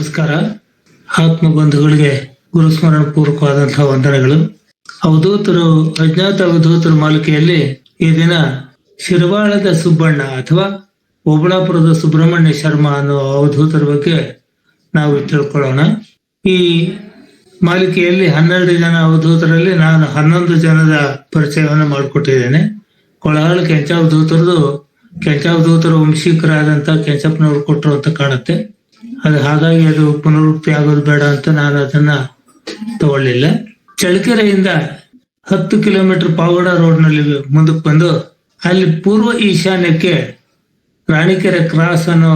ನಮಸ್ಕಾರ. ಆತ್ಮ ಬಂಧುಗಳಿಗೆ ಗುರುಸ್ಮರಣ ಪೂರ್ವಕವಾದಂತಹ ವಂದನೆಗಳು. ಅವಧೂತರು, ಅಜ್ಞಾತ ಅವಧೂತರ ಮಾಲಿಕೆಯಲ್ಲಿ ಈ ದಿನ ಶಿರವಾಳದ ಸುಬ್ಬಣ್ಣ ಅಥವಾ ಓಬಳಾಪುರದ ಸುಬ್ರಹ್ಮಣ್ಯ ಶರ್ಮಾ ಅನ್ನೋ ಅವಧೂತರ ಬಗ್ಗೆ ನಾವು ತಿಳ್ಕೊಳ್ಳೋಣ. ಈ ಮಾಲಿಕೆಯಲ್ಲಿ ಹನ್ನೆರಡು ಜನ ಅವಧೂತರಲ್ಲಿ ನಾನು ಹನ್ನೊಂದು ಜನದ ಪರಿಚಯವನ್ನು ಮಾಡಿಕೊಟ್ಟಿದ್ದೇನೆ. ಕೊಳಹಾಳ ಕೆಂಚಾವಧೂತರದು ಕೆಂಚಾವಧೂತರ ವಂಶೀಕರಾದಂತ ಕೆಂಚಪ್ಪನವರು ಕೊಟ್ಟರು ಅಂತ ಕಾಣುತ್ತೆ. ಅದು ಹಾಗಾಗಿ ಅದು ಪುನರುಕ್ತಿ ಆಗೋದು ಬೇಡ ಅಂತ ನಾನು ಅದನ್ನ ತಗೊಳ್ಳಿಲ್ಲ. ಚಳ್ಳಕೆರೆಯಿಂದ ಹತ್ತು ಕಿಲೋಮೀಟರ್ ಪಾವಗಡ ರೋಡ್ನಲ್ಲಿ ಮುಂದಕ್ಕೆ ಬಂದು ಅಲ್ಲಿ ಪೂರ್ವ ಈಶಾನ್ಯಕ್ಕೆ ರಾಣಿಕೆರೆ ಕ್ರಾಸ್ ಅನ್ನೋ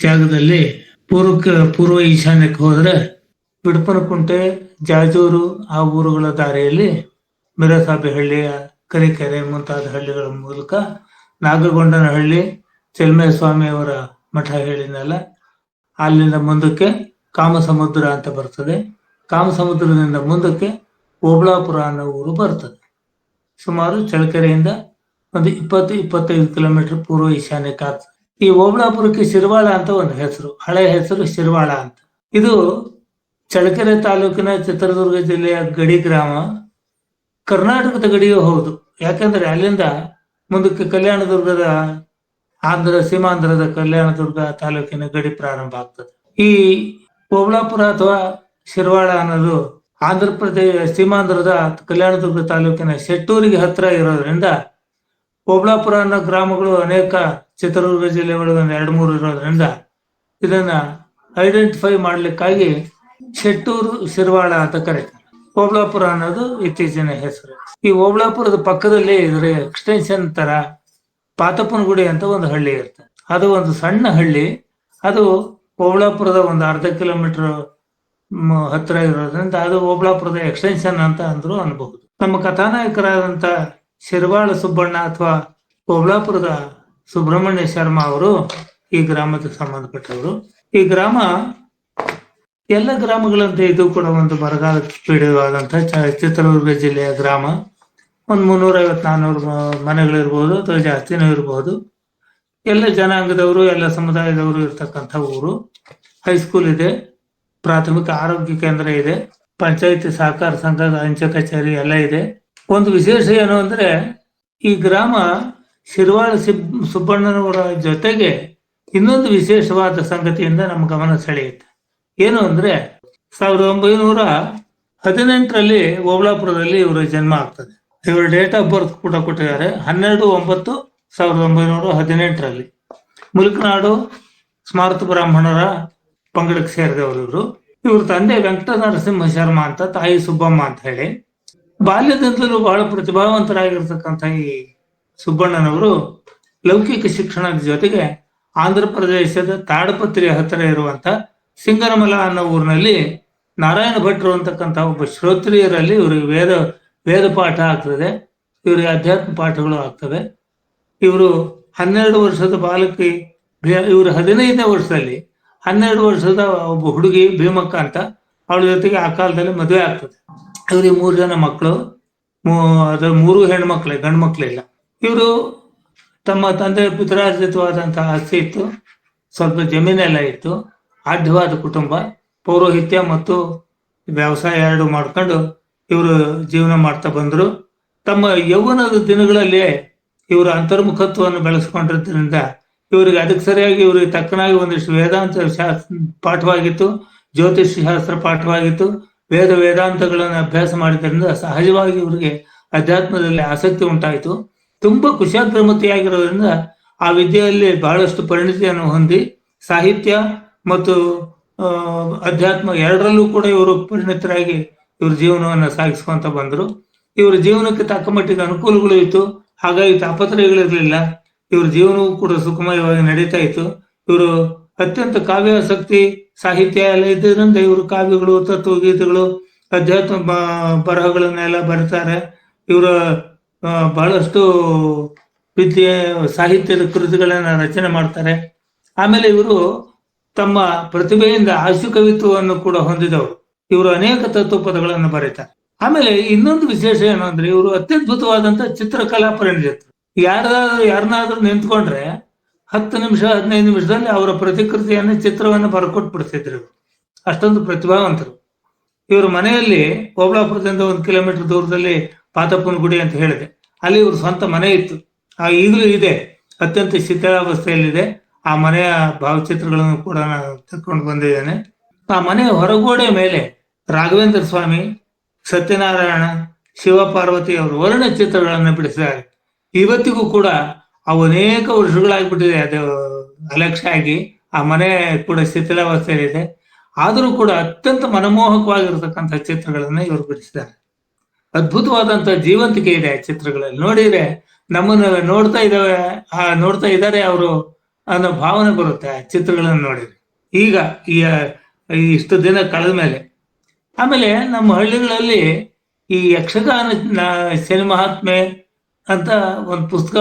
ಜಾಗದಲ್ಲಿ ಪೂರ್ವಕ್ಕೆ ಪೂರ್ವ ಈಶಾನ್ಯಕ್ಕೆ ಹೋದ್ರೆ ಬಿಡಪನಕುಂಟೆ, ಜಾಜೂರು ಆ ಊರುಗಳ ದಾರಿಯಲ್ಲಿ ಮಿರಸಾಬಿಹಳ್ಳಿ, ಕರಿಕೆರೆ ಮುಂತಾದ ಹಳ್ಳಿಗಳ ಮೂಲಕ ನಾಗಗೊಂಡನಹಳ್ಳಿ, ಚೆಲ್ಮೇಸ್ವಾಮಿಯವರ ಮಠ ಹೇಳಿದ್ನಲ್ಲ ಅಲ್ಲಿಂದ ಮುಂದಕ್ಕೆ ಕಾಮಸಮುದ್ರ ಅಂತ ಬರ್ತದೆ. ಕಾಮಸಮುದ್ರದಿಂದ ಮುಂದಕ್ಕೆ ಓಬಳಾಪುರ ಅನ್ನೋ ಊರು ಬರ್ತದೆ. ಸುಮಾರು ಚಳಕೆರೆಯಿಂದ ಒಂದು ಇಪ್ಪತ್ತು, ಇಪ್ಪತ್ತೈದು ಕಿಲೋಮೀಟರ್ ಪೂರ್ವ ಈಶಾನ್ಯಕ್ಕೆ ಆಗ್ತದೆ. ಈ ಓಬಳಾಪುರಕ್ಕೆ ಶಿರವಾಳ ಅಂತ ಒಂದು ಹೆಸರು ಹಳೆ ಹೆಸರು ಶಿರ್ವಾಳ ಅಂತ. ಇದು ಚಳ್ಳಕೆರೆ ತಾಲೂಕಿನ ಚಿತ್ರದುರ್ಗ ಜಿಲ್ಲೆಯ ಗಡಿ ಗ್ರಾಮ, ಕರ್ನಾಟಕದ ಗಡಿಯೂ ಹೌದು. ಯಾಕಂದ್ರೆ ಅಲ್ಲಿಂದ ಮುಂದಕ್ಕೆ ಕಲ್ಯಾಣದುರ್ಗದ ಆಂಧ್ರ, ಸೀಮಾಂಧ್ರದ ಕಲ್ಯಾಣದುರ್ಗ ತಾಲೂಕಿನ ಗಡಿ ಪ್ರಾರಂಭ ಆಗ್ತದೆ. ಈ ಓಬಳಾಪುರ ಅಥವಾ ಶಿರ್ವಾಳ ಅನ್ನೋದು ಆಂಧ್ರ ಪ್ರದೇಶ ಸೀಮಾಂಧ್ರದ ಕಲ್ಯಾಣದುರ್ಗ ತಾಲೂಕಿನ ಶೆಟ್ಟೂರಿಗೆ ಹತ್ರ ಇರೋದ್ರಿಂದ ಓಬಳಾಪುರ ಅನ್ನೋ ಗ್ರಾಮಗಳು ಅನೇಕ ಚಿತ್ರದುರ್ಗ ಜಿಲ್ಲೆ ಒಳಗೆ ಒಂದು ಎರಡು ಮೂರು ಇರೋದ್ರಿಂದ ಇದನ್ನ ಐಡೆಂಟಿಫೈ ಮಾಡ್ಲಿಕ್ಕಾಗಿ ಶೆಟ್ಟೂರು, ಶಿರ್ವಾಳ ಅಂತ ಕರೀತಾರೆ. ಓಬಳಾಪುರ ಅನ್ನೋದು ಇತ್ತೀಚಿನ ಹೆಸರು. ಈ ಓಬಳಾಪುರದ ಪಕ್ಕದಲ್ಲಿ ಇದ್ರೆ ಎಕ್ಸ್ಟೆನ್ಷನ್ ತರ ಪಾತಪ್ಪನಗುಡಿ ಅಂತ ಒಂದು ಹಳ್ಳಿ ಇರುತ್ತೆ. ಅದು ಒಂದು ಸಣ್ಣ ಹಳ್ಳಿ. ಅದು ಓಬಳಾಪುರದ ಒಂದು ಅರ್ಧ ಕಿಲೋಮೀಟರ್ ಹತ್ರ ಇರೋದ್ರಿಂದ ಅದು ಓಬಳಾಪುರದ ಎಕ್ಸ್ಟೆನ್ಷನ್ ಅಂತ ಅಂದ್ರು ಅನ್ಬಹುದು. ನಮ್ಮ ಕಥಾನಾಯಕರಾದಂತ ಶಿರ್ವಾಳ ಸುಬ್ಬಣ್ಣ ಅಥವಾ ಓಬಳಾಪುರದ ಸುಬ್ರಹ್ಮಣ್ಯ ಶರ್ಮಾ ಅವರು ಈ ಗ್ರಾಮಕ್ಕೆ ಸಂಬಂಧಪಟ್ಟವರು. ಈ ಗ್ರಾಮ ಎಲ್ಲ ಗ್ರಾಮಗಳಂತೆ ಇದು ಕೂಡ ಒಂದು ಬರಗಾಲ ಪೀಡಿತವಾದಂತಹ ಚಿತ್ರದುರ್ಗ ಜಿಲ್ಲೆಯ ಗ್ರಾಮ. ಒಂದು ಮುನ್ನೂರ ಐವತ್ ನಾನ್ನೂರು ಮನೆಗಳಿರ್ಬೋದು ಅಥವಾ ಜಾಸ್ತಿನೂ ಇರ್ಬೋದು. ಎಲ್ಲ ಜನಾಂಗದವರು, ಎಲ್ಲ ಸಮುದಾಯದವರು ಇರ್ತಕ್ಕಂಥ ಊರು ಹೈಸ್ಕೂಲ್ ಇದೆ, ಪ್ರಾಥಮಿಕ ಆರೋಗ್ಯ ಕೇಂದ್ರ ಇದೆ, ಪಂಚಾಯತಿ ಸಹಕಾರ ಸಂಘ ಅಂಚೆ ಕಚೇರಿ ಎಲ್ಲ ಇದೆ. ಒಂದು ವಿಶೇಷ ಏನು ಅಂದ್ರೆ, ಈ ಗ್ರಾಮ ಶಿರ್ವಾಳ ಸಿಬ್, ಸುಬ್ಬಣ್ಣನವರ ಜೊತೆಗೆ ಇನ್ನೊಂದು ವಿಶೇಷವಾದ ಸಂಗತಿಯಿಂದ ನಮ್ಮ ಗಮನ ಸೆಳೆಯುತ್ತೆ. ಏನು ಅಂದ್ರೆ, ಸಾವಿರದ ಒಂಬೈನೂರ ಹದಿನೆಂಟರಲ್ಲಿ ಓಬಳಾಪುರದಲ್ಲಿ ಇವರ ಜನ್ಮ ಆಗ್ತದೆ ಇವರ ಡೇಟ್ ಆಫ್ ಬರ್ತ್ ಕೂಡ ಕೊಟ್ಟಿದ್ದಾರೆ. ಹನ್ನೆರಡು ಒಂಬತ್ತು ಸಾವಿರದ ಒಂಬೈನೂರ ಹದಿನೆಂಟರಲ್ಲಿ. ಮುಲ್ಕನಾಡು ಸ್ಮಾರತ ಬ್ರಾಹ್ಮಣರ ಪಂಗಡಕ್ಕೆ ಸೇರಿದವರು ಇವರು. ಇವ್ರ ತಂದೆ ವೆಂಕಟ ನರಸಿಂಹ ಶರ್ಮಾ ಅಂತ, ತಾಯಿ ಸುಬ್ಬಮ್ಮ ಅಂತ ಹೇಳಿ. ಬಾಲ್ಯದಿಂದಲೂ ಬಹಳ ಪ್ರತಿಭಾವಂತರಾಗಿರ್ತಕ್ಕಂಥ ಈ ಸುಬ್ಬಣ್ಣನವರು ಲೌಕಿಕ ಶಿಕ್ಷಣದ ಜೊತೆಗೆ ಆಂಧ್ರ ಪ್ರದೇಶದ ತಾಡಪತ್ರಿ ಹತ್ತಿರ ಇರುವಂತ ಸಿಂಗನಮಲ ಅನ್ನೋ ಊರಿನಲ್ಲಿ ನಾರಾಯಣ ಭಟ್ರು ಅಂತಕ್ಕಂಥ ಒಬ್ಬ ಶ್ರೋತ್ರಿಯರಲ್ಲಿ ಇವ್ರಿಗೆ ವೇದ ವೇದ ಪಾಠ ಆಗ್ತದೆ, ಇವರಿಗೆ ಅಧ್ಯಾತ್ಮ ಪಾಠಗಳು ಆಗ್ತವೆ. ಇವರು ಹನ್ನೆರಡು ವರ್ಷದ ಬಾಲಕಿ ಇವರು ಹದಿನೈದನೇ ವರ್ಷದಲ್ಲಿ ಹನ್ನೆರಡು ವರ್ಷದ ಒಬ್ಬ ಹುಡುಗಿ ಭೀಮಕ್ಕ ಅಂತ, ಅವಳ ಜೊತೆಗೆ ಆ ಕಾಲದಲ್ಲಿ ಮದುವೆ ಆಗ್ತದೆ. ಇವ್ರಿಗೆ ಮೂರು ಜನ ಮಕ್ಕಳು ಅದರ ಮೂರು ಹೆಣ್ಮಕ್ಳೆ ಗಂಡು ಇಲ್ಲ. ಇವರು ತಮ್ಮ ತಂದೆ ಪಿತರಾರ್ಜಿತವಾದಂತಹ ಆಸ್ತಿ ಇತ್ತು, ಸ್ವಲ್ಪ ಜಮೀನೆಲ್ಲ ಇತ್ತು ಆಢ್ಯವಾದ ಕುಟುಂಬ, ಪೌರೋಹಿತ್ಯ ಮತ್ತು ವ್ಯವಸಾಯ ಎರಡು ಮಾಡ್ಕೊಂಡು ಇವರು ಜೀವನ ಮಾಡ್ತಾ ಬಂದರು. ತಮ್ಮ ಯೌವನದ ದಿನಗಳಲ್ಲಿ ಇವರ ಅಂತರ್ಮುಖತ್ವವನ್ನು ಬೆಳೆಸ್ಕೊಂಡಿದ್ದರಿಂದ ಇವರಿಗೆ ಅದಕ್ಕೆ ಸರಿಯಾಗಿ ಇವರಿಗೆ ತಕ್ಕನಾಗಿ ಒಂದಿಷ್ಟು ವೇದಾಂತ ಶಾಸ್ತ್ರ ಪಾಠವಾಗಿತ್ತು, ಜ್ಯೋತಿಷ್ ಶಾಸ್ತ್ರ ಪಾಠವಾಗಿತ್ತು. ವೇದ ವೇದಾಂತಗಳನ್ನು ಅಭ್ಯಾಸ ಮಾಡಿದ್ದರಿಂದ ಸಹಜವಾಗಿ ಇವರಿಗೆ ಅಧ್ಯಾತ್ಮದಲ್ಲಿ ಆಸಕ್ತಿ ಉಂಟಾಯಿತು. ತುಂಬಾ ಕುಶಾಗ್ರಮತಿಯಾಗಿರೋದ್ರಿಂದ ಆ ವಿದ್ಯೆಯಲ್ಲಿ ಬಹಳಷ್ಟು ಪರಿಣಿತಿಯನ್ನು ಹೊಂದಿ ಸಾಹಿತ್ಯ ಮತ್ತು ಅಧ್ಯಾತ್ಮ ಎರಡರಲ್ಲೂ ಕೂಡ ಇವರು ಪರಿಣಿತರಾಗಿ ಇವ್ರ ಜೀವನವನ್ನ ಸಾಗಿಸ್ಕೊಂತ ಬಂದ್ರು. ಇವ್ರ ಜೀವನಕ್ಕೆ ತಕ್ಕ ಮಟ್ಟಿಗೆ ಅನುಕೂಲಗಳು ಇತ್ತು. ಹಾಗಾಗಿ ತಾಪತ್ರಯಗಳಿರ್ಲಿಲ್ಲ ಇವ್ರ ಜೀವನವೂ ಕೂಡ ಸುಖಮಯವಾಗಿ ನಡೀತಾ ಇತ್ತು. ಇವರು ಅತ್ಯಂತ ಕಾವ್ಯಾಸಕ್ತಿ, ಸಾಹಿತ್ಯ ಎಲ್ಲ ಇದ್ದರಿಂದ ಇವರು ಕಾವ್ಯಗಳು, ತತ್ವಗೀತೆಗಳು, ಅಧ್ಯಾತ್ಮ ಬರಹಗಳನ್ನೆಲ್ಲ ಬರೀತಾರೆ. ಇವರ ಬಹಳಷ್ಟು ವಿದ್ಯೆ, ಸಾಹಿತ್ಯದ ಕೃತಿಗಳನ್ನ ರಚನೆ ಮಾಡ್ತಾರೆ. ಆಮೇಲೆ ಇವರು ತಮ್ಮ ಪ್ರತಿಭೆಯಿಂದ ಆಶು ಕವಿತ್ವವನ್ನು ಕೂಡ ಹೊಂದಿದವರು. ಇವರು ಅನೇಕ ತತ್ವ ಪದಗಳನ್ನು ಬರೀತಾರೆ. ಆಮೇಲೆ ಇನ್ನೊಂದು ವಿಶೇಷ ಏನು ಅಂದ್ರೆ ಇವರು ಅತ್ಯದ್ಭುತವಾದಂತ ಚಿತ್ರಕಲಾ ಪರಿಣಿತರು. ಯಾರಾದ್ರೂ ಯಾರನ್ನಾದ್ರೂ ನಿಂತ್ಕೊಂಡ್ರೆ ಹತ್ತು ನಿಮಿಷ, ಹದಿನೈದು ನಿಮಿಷದಲ್ಲಿ ಅವರ ಪ್ರತಿಕೃತಿಯನ್ನು ಚಿತ್ರವನ್ನು ಬರ್ಕೊಟ್ಬಿಡ್ತಿದ್ರು ಇವರು. ಅಷ್ಟೊಂದು ಪ್ರತಿಭಾವಂತರು. ಇವ್ರ ಮನೆಯಲ್ಲಿ ಓಬಳಾಪುರದಿಂದ ಒಂದು ಕಿಲೋಮೀಟರ್ ದೂರದಲ್ಲಿ ಪಾತಪ್ಪನ ಗುಡಿ ಅಂತ ಹೇಳಿದೆ. ಅಲ್ಲಿ ಇವ್ರ ಸ್ವಂತ ಮನೆ ಇತ್ತು. ಆ ಈಗಲೂ ಇದೆ. ಅತ್ಯಂತ ಶಿಥಿಲಾವಸ್ಥೆಯಲ್ಲಿದೆ ಆ ಮನೆಯ ಭಾವಚಿತ್ರಗಳನ್ನು ಕೂಡ ನಾನು ತಕೊಂಡು ಬಂದಿದ್ದೇನೆ. ಆ ಮನೆಯ ಹೊರಗೋಡೆ ಮೇಲೆ ರಾಘವೇಂದ್ರ ಸ್ವಾಮಿ, ಸತ್ಯನಾರಾಯಣ ಶಿವಪಾರ್ವತಿ ಅವರು ವರ್ಣ ಚಿತ್ರಗಳನ್ನು ಬಿಡಿಸಿದ್ದಾರೆ. ಇವತ್ತಿಗೂ ಕೂಡ ಅವು ಅನೇಕ ವರ್ಷಗಳಾಗ್ಬಿಟ್ಟಿದೆ. ಅದು ಅಲಕ್ಷ ಆಗಿ ಆ ಮನೆ ಕೂಡ ಶಿಥಿಲಾವಸ್ಥೆಯಲ್ಲಿದೆ ಆದರೂ ಕೂಡ ಅತ್ಯಂತ ಮನಮೋಹಕವಾಗಿರ್ತಕ್ಕಂಥ ಚಿತ್ರಗಳನ್ನ ಇವರು ಬಿಡಿಸಿದ್ದಾರೆ. ಅದ್ಭುತವಾದಂತ ಜೀವಂತಿಕೆ ಇದೆ ಆ ಚಿತ್ರಗಳಲ್ಲಿ. ನೋಡಿದ್ರೆ ನಮ್ಮನ್ನು ನೋಡ್ತಾ ಇದ್ದಾವೆ, ಆ, ನೋಡ್ತಾ ಇದ್ದಾರೆ ಅವರು ಅನ್ನೋ ಭಾವನೆ ಬರುತ್ತೆ ಆ ಚಿತ್ರಗಳನ್ನು ನೋಡಿದ್ರೆ. ಈಗ ಈ ಈ ಇಷ್ಟು ದಿನ ಕಳೆದ ಮೇಲೆ ಆಮೇಲೆ ನಮ್ಮ ಹಳ್ಳಿಗಳಲ್ಲಿ ಈ ಯಕ್ಷಗಾನ ಶನಿಮಹಾತ್ಮೆ ಶನಿ ಮಹಾತ್ಮೆ ಅಂತ ಒಂದು ಪುಸ್ತಕ,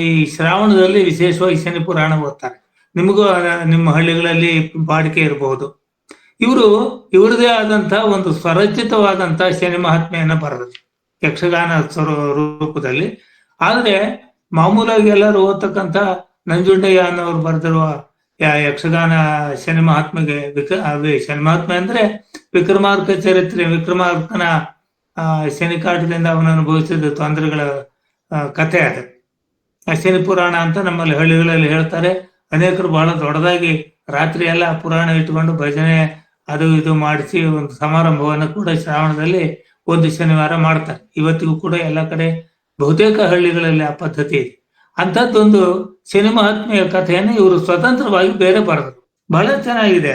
ಈ ಶ್ರಾವಣದಲ್ಲಿ ವಿಶೇಷವಾಗಿ ಶನಿ ಪುರಾಣ ಓದ್ತಾರೆ. ನಿಮಗೂ ನಿಮ್ಮ ಹಳ್ಳಿಗಳಲ್ಲಿ ಬಾಡಿಕೆ ಇರಬಹುದು. ಇವರು, ಇವರದೇ ಆದಂತ ಒಂದು ಸ್ವರಚಿತವಾದಂತಹ ಶನಿ ಮಹಾತ್ಮೆಯನ್ನ ಬರೆದ್ರು, ಯಕ್ಷಗಾನ ರೂಪದಲ್ಲಿ. ಆದ್ರೆ ಮಾಮೂಲಾಗಿ ಎಲ್ಲರೂ ಓದ್ತಕ್ಕಂತ ನಂಜುಂಡಯ್ಯ ಅನ್ನೋರು ಬರೆದಿರುವ ಯಕ್ಷಗಾನ ಶನಿ ಮಹಾತ್ಮೆಗೆ ಶನಿ ಮಹಾತ್ಮೆ ಅಂದ್ರೆ ವಿಕ್ರಮಾರ್ಕ ಚರಿತ್ರೆ, ವಿಕ್ರಮಾರ್ಕನ ಶನಿಕಾಟದಿಂದ ಶನಿ ಕಾಟದಿಂದ ಅವನು ಅನುಭವಿಸಿದ ತೊಂದರೆಗಳ ಕಥೆ ಅದು. ಶನಿ ಪುರಾಣ ಅಂತ ನಮ್ಮಲ್ಲಿ ಹಳ್ಳಿಗಳಲ್ಲಿ ಹೇಳ್ತಾರೆ. ಅನೇಕರು ಬಹಳ ದೊಡ್ಡದಾಗಿ ರಾತ್ರಿ ಎಲ್ಲ ಪುರಾಣ ಇಟ್ಕೊಂಡು ಭಜನೆ ಅದು ಇದು ಮಾಡಿಸಿ ಒಂದು ಸಮಾರಂಭವನ್ನು ಕೂಡ ಶ್ರಾವಣದಲ್ಲಿ ಒಂದು ಶನಿವಾರ ಮಾಡ್ತಾರೆ. ಇವತ್ತಿಗೂ ಕೂಡ ಎಲ್ಲ ಕಡೆ ಬಹುತೇಕ ಹಳ್ಳಿಗಳಲ್ಲಿ ಆ ಪದ್ಧತಿ ಇದೆ. ಅಂಥದ್ದೊಂದು ಶನಿ ಮಹಾತ್ಮೆಯ ಕಥೆಯನ್ನು ಇವರು ಸ್ವತಂತ್ರವಾಗಿ ಬೇರೆ ಬರೆದರು. ಬಹಳ ಚೆನ್ನಾಗಿದೆ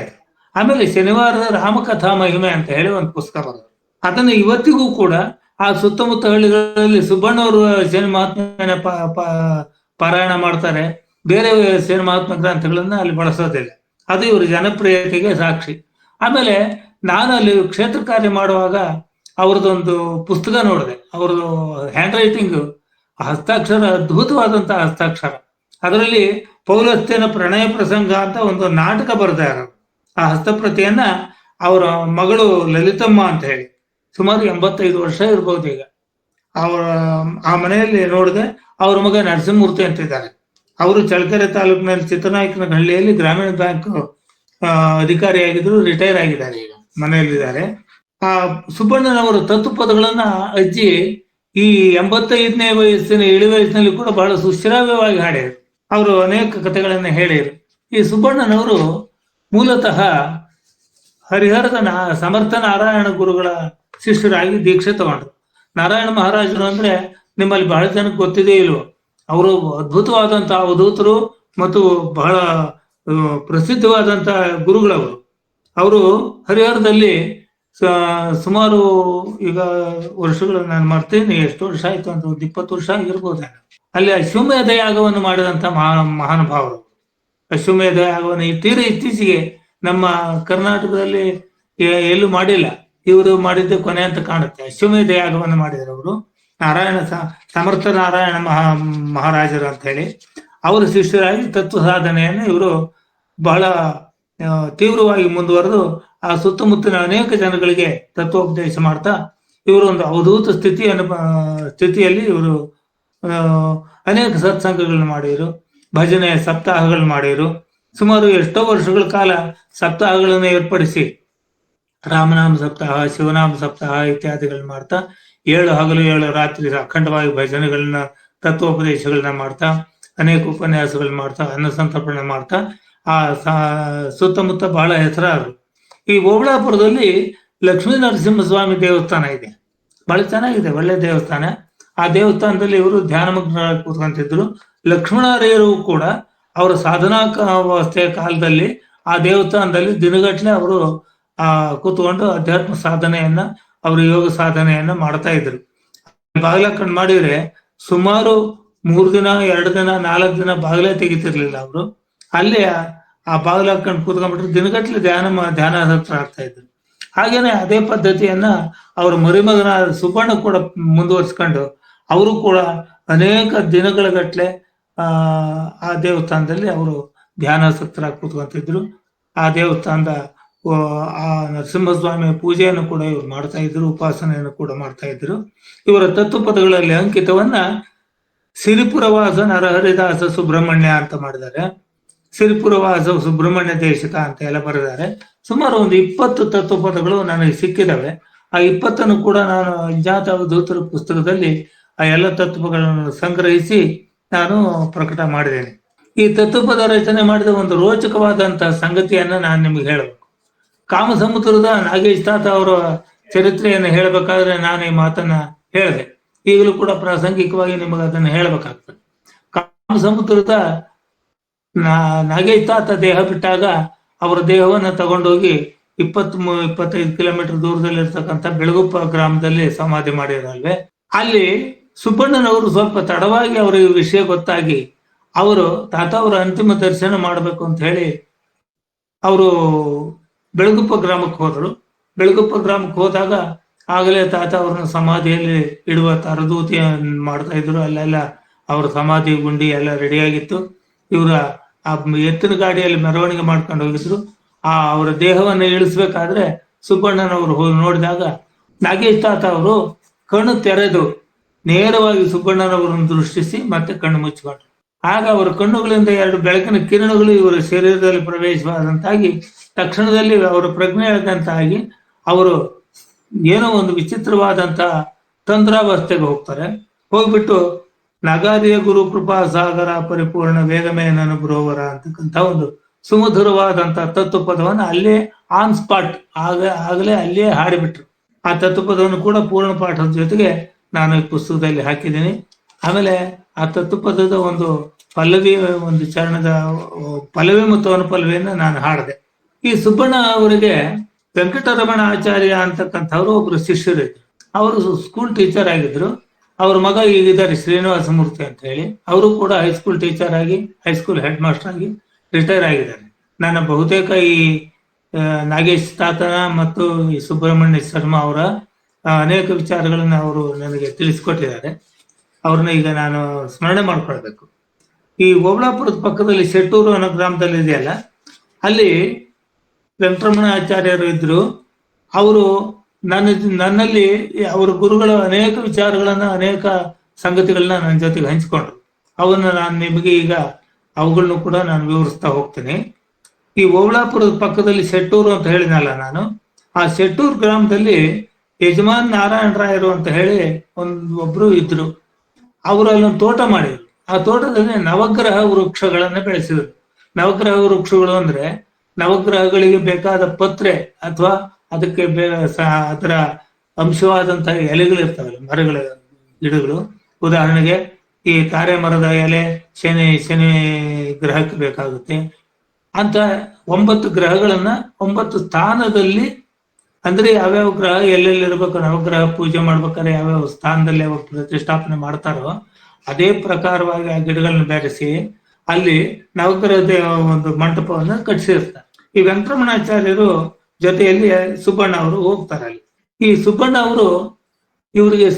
ಆಮೇಲೆ ಶನಿವಾರದ ರಾಮಕಥಾ ಮಹಿಮೆ ಅಂತ ಹೇಳಿ ಒಂದು ಪುಸ್ತಕ ಬರೆದರು ಅದನ್ನು ಇವತ್ತಿಗೂ ಕೂಡ ಆ ಸುತ್ತಮುತ್ತ ಹಳ್ಳಿಗಳಲ್ಲಿ ಶನಿ ಮಹಾತ್ಮೆಯನ್ನ ಪ- ಪ- ಪಾರಾಯಣ ಮಾಡ್ತಾರೆ. ಬೇರೆ ಶನಿ ಮಹಾತ್ಮ ಗ್ರಂಥಗಳನ್ನ ಅಲ್ಲಿ ಬಳಸೋದಿಲ್ಲ. ಅದು ಇವರು ಜನಪ್ರಿಯತೆಗೆ ಸಾಕ್ಷಿ. ಆಮೇಲೆ ನಾನು ಅಲ್ಲಿ ಕ್ಷೇತ್ರ ಕಾರ್ಯ ಮಾಡುವಾಗ ಅವ್ರದ್ದೊಂದು ಪುಸ್ತಕ ನೋಡಿದೆ. ಅವ್ರದ್ದು ಹ್ಯಾಂಡ್ ರೈಟಿಂಗ್ ಹಸ್ತಾಕ್ಷರ, ಅದ್ಭುತವಾದಂತಹ ಹಸ್ತಾಕ್ಷರ. ಅದರಲ್ಲಿ ಪೌಲಸ್ತ್ಯನ ಪ್ರಣಯ ಪ್ರಸಂಗ ಅಂತ ಒಂದು ನಾಟಕ ಬರ್ತಾರೆ ಆ ಹಸ್ತಪ್ರತಿಯನ್ನ ಅವರ ಮಗಳು ಲಲಿತಮ್ಮ ಅಂತ ಹೇಳಿ. ಸುಮಾರು ಎಂಬತ್ತೈದು ವರ್ಷ ಇರ್ಬೋದು ಈಗ. ಅವರ, ಆ ಮನೆಯಲ್ಲಿ ನೋಡಿದೆ ಅವ್ರ ಮಗ ನರಸಿಂಹಮೂರ್ತಿ ಅಂತಿದ್ದಾರೆ ಅವರು ಚಳ್ಳಕೆರೆ ತಾಲೂಕಿನಲ್ಲಿ ಚಿತ್ರನಾಯಕನ ಹಳ್ಳಿಯಲ್ಲಿ ಗ್ರಾಮೀಣ ಬ್ಯಾಂಕ್ ಅಧಿಕಾರಿಯಾಗಿದ್ರು ರಿಟೈರ್ ಆಗಿದ್ದಾರೆ ಈಗ, ಮನೆಯಲ್ಲಿದ್ದಾರೆ. ಆ, ಸುಬ್ಬಣ್ಣನವರ ತತ್ವಪದಗಳನ್ನ ಅಜ್ಜಿ ಈ ಎಂಬತ್ತೈದನೇ ವಯಸ್ಸಿನ ಇಳಿ ವಯಸ್ಸಿನಲ್ಲಿ ಕೂಡ ಬಹಳ ಸುಶ್ರಾವ್ಯವಾಗಿ ಹಾಡಿದರು ಅವರು ಅನೇಕ ಕಥೆಗಳನ್ನ ಹೇಳಿದರು ಈ ಸುಬ್ಬಣ್ಣನವರು ಮೂಲತಃ ಹರಿಹರದ ನಾ, ಸಮರ್ಥ ನಾರಾಯಣ ಗುರುಗಳ ಶಿಷ್ಯರಾಗಿ ದೀಕ್ಷೆ ತಗೊಂಡ್ರು. ನಾರಾಯಣ ಮಹಾರಾಜರು ಅಂದ್ರೆ ನಿಮ್ಮಲ್ಲಿ ಬಹಳ ಜನಕ್ಕೆ ಗೊತ್ತಿದೆ ಇಲ್ವೋ? ಅವರು ಅದ್ಭುತವಾದಂತಹ ಅವಧೂತರು ಮತ್ತು ಬಹಳ ಪ್ರಸಿದ್ಧವಾದಂತಹ ಗುರುಗಳವರು. ಅವರು ಹರಿಹರದಲ್ಲಿ ಸುಮಾರು ಈಗ ವರ್ಷಗಳು ನಾನು ಮರ್ತೀನಿ, ಎಷ್ಟು ವರ್ಷ ಆಯ್ತು ಅಂತ, ಒಂದು ಇಪ್ಪತ್ತು ವರ್ಷ ಆಗಿರ್ಬೋದು ಅಲ್ಲಿ ಅಶ್ವಮೇಧ ಯಾಗವನ್ನು ಮಾಡಿದಂತ ಮಹಾ, ಮಹಾನುಭಾವರು. ಅಶ್ವಮೇಧ ಯಾಗವನ್ನು ತೀರ ಇತ್ತೀಚೆಗೆ ನಮ್ಮ ಕರ್ನಾಟಕದಲ್ಲಿ ಎಲ್ಲೂ ಮಾಡಿಲ್ಲ. ಇವರು ಮಾಡಿದ್ದು ಕೊನೆ ಅಂತ ಕಾಣುತ್ತೆ. ಅಶ್ವಮೇಧ ಯಾಗವನ್ನು ಮಾಡಿದ್ರು ಅವರು. ನಾರಾಯಣ ಸಮರ್ಥ ನಾರಾಯಣ ಮಹಾ ಮಹಾರಾಜರು ಅಂತ ಹೇಳಿ. ಅವರ ಶಿಷ್ಯರಾಗಿ ತತ್ವ ಸಾಧನೆಯನ್ನು ಇವರು ಬಹಳ ತೀವ್ರವಾಗಿ ಮುಂದುವರೆದು ಆ ಸುತ್ತಮುತ್ತಲಿನ ಅನೇಕ ಜನಗಳಿಗೆ ತತ್ವೋಪದೇಶ ಮಾಡ್ತಾ ಇವರು ಒಂದು ಅವಧೂತ ಸ್ಥಿತಿಯನ್ನು ಸ್ಥಿತಿಯಲ್ಲಿ ಇವರು ಅನೇಕ ಸತ್ಸಂಗಗಳನ್ನು ಮಾಡಿದ್ರು. ಭಜನೆ ಸಪ್ತಾಹಗಳು ಮಾಡಿದ್ರು. ಸುಮಾರು ಎಷ್ಟೋ ವರ್ಷಗಳ ಕಾಲ ಸಪ್ತಾಹಗಳನ್ನು ಏರ್ಪಡಿಸಿ ರಾಮನಾಮ ಸಪ್ತಾಹ, ಶಿವನಾಮ ಸಪ್ತಾಹ ಇತ್ಯಾದಿಗಳನ್ನ ಮಾಡ್ತಾ, ಏಳು ಹಗಲು ಏಳು ರಾತ್ರಿ ಅಖಂಡವಾಗಿ ಭಜನೆಗಳನ್ನ, ತತ್ವೋಪದೇಶಗಳನ್ನ ಮಾಡ್ತಾ, ಅನೇಕ ಉಪನ್ಯಾಸಗಳನ್ನ ಮಾಡ್ತಾ, ಅನ್ನ ಸಂತರ್ಪಣೆ ಮಾಡ್ತಾ, ಆ ಸುತ್ತಮುತ್ತ ಬಹಳ ಹೆಸರಾದ್ರು. ಈ ಓಬಳಾಪುರದಲ್ಲಿ ಲಕ್ಷ್ಮೀ ನರಸಿಂಹಸ್ವಾಮಿ ದೇವಸ್ಥಾನ ಇದೆ. ಬಹಳ ಚೆನ್ನಾಗಿದೆ, ಒಳ್ಳೆ ದೇವಸ್ಥಾನ. ಆ ದೇವಸ್ಥಾನದಲ್ಲಿ ಇವರು ಧ್ಯಾನಮಗ್ನರಾಗಿ ಕೂತ್ಕೊಂತಿದ್ರು. ಲಕ್ಷ್ಮಣರೇರು ಕೂಡ ಅವರ ಸಾಧನಾ ಅವಸ್ಥೆಯ ಕಾಲದಲ್ಲಿ ಆ ದೇವಸ್ಥಾನದಲ್ಲಿ ದಿನಗಟ್ಟಲೆ ಅವರು, ಆ, ಕೂತ್ಕೊಂಡು ಅಧ್ಯಾತ್ಮ ಸಾಧನೆಯನ್ನ, ಅವರು ಯೋಗ ಸಾಧನೆಯನ್ನ ಮಾಡ್ತಾ ಇದ್ರು. ಬಾಗಿಲಕ್ಕಂಡ್ ಮಾಡಿದ್ರೆ ಸುಮಾರು ಮೂರ್ ದಿನ, ಎರಡು ದಿನ, ನಾಲ್ಕು ದಿನ ಬಾಗಿಲೇ ತೆಗಿತಿರ್ಲಿಲ್ಲ ಅವರು. ಅಲ್ಲಿ ಆ- ಬಾಗಿಲ ಬಾಗಿಲು ಹಾಕೊಂಡು ಕೂತ್ಕೊಂಡ್ಬಿಟ್ರೆ ದಿನಗಟ್ಟಲೆ ಧ್ಯಾನ ಧ್ಯಾನ ಹತ್ರ ಆಗ್ತಾ ಇದ್ರು. ಹಾಗೇನೆ ಅದೇ ಪದ್ಧತಿಯನ್ನ ಅವ್ರ ಮರಿಮಗನ ಸುಬಣ್ಣ ಕೂಡ ಮುಂದುವರಿಸ್ಕೊಂಡು ಅವರು ಕೂಡ ಅನೇಕ ದಿನಗಳ ಗಟ್ಟಲೆ ಆ ದೇವಸ್ಥಾನದಲ್ಲಿ ಅವರು ಧ್ಯಾನಾಸಕ್ತರಾಗಿ ಕೂತ್ಕೊಂತಿದ್ರು ಆ ದೇವಸ್ಥಾನದ ಆ, ನರಸಿಂಹಸ್ವಾಮಿ ನರಸಿಂಹಸ್ವಾಮಿಯ ಪೂಜೆಯನ್ನು ಕೂಡ ಇವ್ರು ಮಾಡ್ತಾ ಇದ್ರು ಉಪಾಸನೆಯನ್ನು ಕೂಡ ಮಾಡ್ತಾ ಇದ್ರು. ಇವರ ತತ್ವಪದಗಳಲ್ಲಿ ಅಂಕಿತವನ್ನ ಸಿರಿಪುರವಾಸ ನರಹರಿದಾಸ ಸುಬ್ರಹ್ಮಣ್ಯ ಅಂತ ಮಾಡಿದ್ದಾರೆ. ಸಿರಿಪುರವಾಸ ಸುಬ್ರಹ್ಮಣ್ಯ ದೇಶಕ ಅಂತ ಎಲ್ಲ ಬರೆದಾರೆ ಸುಮಾರು ಒಂದು ಇಪ್ಪತ್ತು ತತ್ವಪದಗಳು ನನಗೆ ಸಿಕ್ಕಿದಾವೆ. ಆ ಇಪ್ಪತ್ತನ್ನು ಕೂಡ ನಾನು ಅಜ್ಞಾತ ದೂತರ ಪುಸ್ತಕದಲ್ಲಿ ಆ ಎಲ್ಲ ತತ್ವಗಳನ್ನು ಸಂಗ್ರಹಿಸಿ ನಾನು ಪ್ರಕಟ ಮಾಡಿದ್ದೇನೆ. ಈ ತತ್ವಪದ ರಚನೆ ಮಾಡಿದ ಒಂದು ರೋಚಕವಾದಂತಹ ಸಂಗತಿಯನ್ನ ನಾನು ನಿಮಗೆ ಹೇಳಬೇಕು. ಕಾಮಸಮುದ್ರದ ನಾಗೇಶ್ ತಾತ ಅವರ ಚರಿತ್ರೆಯನ್ನು ಹೇಳಬೇಕಾದ್ರೆ ನಾನು ಈ ಮಾತನ್ನ ಹೇಳಿದೆ. ಈಗಲೂ ಕೂಡ ಪ್ರಾಸಂಗಿಕವಾಗಿ ನಿಮಗೆ ಅದನ್ನು ಹೇಳಬೇಕಾಗ್ತದೆ. ಕಾಮಸಮುದ್ರದ ನಾಗೇಶ್ ತಾತ ದೇಹ ಬಿಟ್ಟಾಗ ಅವರ ದೇಹವನ್ನ ತಗೊಂಡೋಗಿ ಇಪ್ಪತ್ ಇಪ್ಪತ್ತೈದು ಕಿಲೋಮೀಟರ್ ದೂರದಲ್ಲಿ ಇರ್ತಕ್ಕಂಥ ಬೆಳಗುಪ್ಪ ಗ್ರಾಮದಲ್ಲಿ ಸಮಾಧಿ ಮಾಡಿರಲ್ವೇ ಅಲ್ಲಿ ಸುಬ್ಬಣ್ಣನವರು ಸ್ವಲ್ಪ ತಡವಾಗಿ ಅವರಿಗೆ ವಿಷಯ ಗೊತ್ತಾಗಿ ಅವರು ತಾತ ಅವರ ಅಂತಿಮ ದರ್ಶನ ಮಾಡಬೇಕು ಅಂತ ಹೇಳಿ ಅವರು ಬೆಳಗುಪ್ಪ ಗ್ರಾಮಕ್ಕೆ ಹೋದರು. ಬೆಳಗುಪ್ಪ ಗ್ರಾಮಕ್ಕೆ ಹೋದಾಗ ಆಗಲೇ ತಾತ ಅವ್ರನ್ನ ಸಮಾಧಿಯಲ್ಲಿ ಇಡುವ ತರದೂತಿ ಮಾಡ್ತಾ ಇದ್ರು. ಅಲ್ಲೆಲ್ಲ ಅವ್ರ ಸಮಾಧಿ ಗುಂಡಿ ಎಲ್ಲ ರೆಡಿಯಾಗಿತ್ತು. ಇವರ ಆ ಎತ್ತಿನ ಗಾಡಿಯಲ್ಲಿ ಮೆರವಣಿಗೆ ಮಾಡ್ಕೊಂಡು ಹೋಗಿದ್ರು. ಆ ಅವರ ದೇಹವನ್ನು ಇಳಿಸ್ಬೇಕಾದ್ರೆ ಸುಬ್ಬಣ್ಣನವರು ನೋಡಿದಾಗ ನಾಗೇಶ್ ತಾತ ಅವರು ಕಣ್ಣು ತೆರೆದು ನೇರವಾಗಿ ಸುಬ್ಬಣ್ಣನವರನ್ನು ದೃಷ್ಟಿಸಿ ಮತ್ತೆ ಕಣ್ಣು ಮುಚ್ಚಿಕೊಂಡ್ರು. ಆಗ ಅವರ ಕಣ್ಣುಗಳಿಂದ ಎರಡು ಬೆಳಕಿನ ಕಿರಣಗಳು ಇವರ ಶರೀರದಲ್ಲಿ ಪ್ರವೇಶವಾದಂತಾಗಿ ತಕ್ಷಣದಲ್ಲಿ ಅವರ ಪ್ರಜ್ಞೆ ಎಳೆದಂತಾಗಿ ಅವರು ಏನೋ ಒಂದು ವಿಚಿತ್ರವಾದಂತಹ ತಂತ್ರಾವಸ್ಥೆಗೆ ಹೋಗ್ತಾರೆ. ಹೋಗ್ಬಿಟ್ಟು ನಗಾರಿಯ ಗುರು ಕೃಪಾ ಸಾಗರ ಪರಿಪೂರ್ಣ ವೇಗಮೇನನ ಬ್ರೋವರ ಅಂತಕ್ಕಂಥ ಒಂದು ಸುಮಧುರವಾದಂತಹ ತತ್ವಪದವನ್ನು ಅಲ್ಲೇ ಆನ್ ಸ್ಪಾಟ್ ಆಗ, ಆಗಲೇ ಅಲ್ಲೇ ಹಾಡಿಬಿಟ್ರು ಆ ತತ್ವಪದವನ್ನು ಕೂಡ ಪೂರ್ಣ ಪಾಠದ ಜೊತೆಗೆ ನಾನು ಪುಸ್ತಕದಲ್ಲಿ ಹಾಕಿದ್ದೀನಿ. ಆಮೇಲೆ ಆ ತತ್ವಪದದ ಒಂದು ಪಲ್ಲವಿ, ಒಂದು ಚರಣದ ಪಲ್ಲವಿ ಮತ್ತು ಅನುಪಲ್ಲವಿಯನ್ನು ನಾನು ಹಾಡಿದೆ. ಈ ಸುಬ್ಬಣ್ಣ ಅವರಿಗೆ ವೆಂಕಟರಮಣ ಆಚಾರ್ಯ ಅಂತಕ್ಕಂಥವ್ರು ಒಬ್ರು ಶಿಷ್ಯರು ಅವರು ಸ್ಕೂಲ್ ಟೀಚರ್ ಆಗಿದ್ರು. ಅವ್ರ ಮಗ ಈಗಿದ್ದಾರೆ ಶ್ರೀನಿವಾಸ ಮೂರ್ತಿ ಅಂತ ಹೇಳಿ. ಅವರು ಕೂಡ ಹೈಸ್ಕೂಲ್ ಟೀಚರ್ ಆಗಿ ಹೈಸ್ಕೂಲ್ ಹೆಡ್ ಮಾಸ್ಟರ್ ಆಗಿ ರಿಟೈರ್ ಆಗಿದ್ದಾರೆ. ನನ್ನ ಬಹುತೇಕ ಈ ನಾಗೇಶ್ ತಾತನ ಮತ್ತು ಈ ಸುಬ್ರಹ್ಮಣ್ಯ ಶರ್ಮಾ ಅವರ ಅನೇಕ ವಿಚಾರಗಳನ್ನ ಅವರು ನನಗೆ ತಿಳಿಸ್ಕೊಟ್ಟಿದ್ದಾರೆ. ಅವ್ರನ್ನ ಈಗ ನಾನು ಸ್ಮರಣೆ ಮಾಡ್ಕೊಳ್ಬೇಕು. ಈ ಓಬಳಾಪುರದ ಪಕ್ಕದಲ್ಲಿ ಶೆಟ್ಟೂರು ಅನ್ನೋ ಗ್ರಾಮದಲ್ಲಿ ಇದೆಯಲ್ಲ, ಅಲ್ಲಿ ವೆಂಕಟರಮಣ ಆಚಾರ್ಯರು ಇದ್ರು. ಅವರು ನನ್ನ, ನನ್ನಲ್ಲಿ ಅವರ ಗುರುಗಳ ಅನೇಕ ವಿಚಾರಗಳನ್ನ, ಅನೇಕ ಸಂಗತಿಗಳನ್ನ ನನ್ನ ಜೊತೆಗೆ ಹಂಚಿಕೊಂಡ್ರು. ಅವನ್ನ ನಾನು ನಿಮಗೆ ಈಗ ಅವುಗಳನ್ನು ಕೂಡ ನಾನು ವಿವರಿಸ್ತಾ ಹೋಗ್ತೀನಿ. ಈ ಓಬಳಾಪುರದ ಪಕ್ಕದಲ್ಲಿ ಶೆಟ್ಟೂರು ಅಂತ ಹೇಳಿನಲ್ಲ ನಾನು, ಆ ಶೆಟ್ಟೂರು ಗ್ರಾಮದಲ್ಲಿ ಯಜಮಾನ್ ನಾರಾಯಣ ರಾಯರು ಅಂತ ಹೇಳಿ ಒಂದ್ ಒಬ್ರು ಇದ್ರು. ಅವರು ಅಲ್ಲೊಂದು ತೋಟ ಮಾಡಿದ್ರು. ಆ ತೋಟದಲ್ಲಿ ನವಗ್ರಹ ವೃಕ್ಷಗಳನ್ನ ಬೆಳೆಸಿದ್ರು. ನವಗ್ರಹ ವೃಕ್ಷಗಳು ಅಂದ್ರೆ ನವಗ್ರಹಗಳಿಗೆ ಬೇಕಾದ ಪತ್ರೆ ಅಥವಾ ಅದಕ್ಕೆ ಅದರ ಅಂಶವಾದಂತಹ ಎಲೆಗಳು ಇರ್ತಾವಲ್ಲ ಮರಗಳ ಗಿಡಗಳು. ಉದಾಹರಣೆಗೆ ಈ ತಾರೆ ಮರದ ಎಲೆ ಶನಿ ಶನಿ ಗ್ರಹಕ್ಕೆ ಬೇಕಾಗುತ್ತೆ. ಅಂತ ಒಂಬತ್ತು ಗ್ರಹಗಳನ್ನ ಒಂಬತ್ತು ಸ್ಥಾನದಲ್ಲಿ ಅಂದ್ರೆ ಯಾವ್ಯಾವ ಗ್ರಹ, ಎಲ್ಲೆಲ್ಲಿ ಇರ್ಬೇಕು ನವಗ್ರಹ ಪೂಜೆ ಮಾಡ್ಬೇಕಾದ್ರೆ ಯಾವ್ಯಾವ ಸ್ಥಾನದಲ್ಲಿ ಯಾವ ಪ್ರತಿಷ್ಠಾಪನೆ ಮಾಡ್ತಾರೋ ಅದೇ ಪ್ರಕಾರವಾಗಿ ಆ ಗಿಡಗಳನ್ನ ಬೆರೆಸಿ ಅಲ್ಲಿ ನವಗ್ರಹದ ಒಂದು ಮಂಟಪವನ್ನ ಕಟ್ಟಿಸಿರ್ತಾರೆ ಈ ವೆಂಕಟರಮಣಾಚಾರ್ಯರು ಜೊತೆಯಲ್ಲಿ ಸುಬ್ಬಣ್ಣ ಅವರು ಹೋಗ್ತಾರೆ ಅಲ್ಲಿ. ಈ ಸುಬ್ಬಣ್ಣ ಅವರು ಇವರಿಗೆ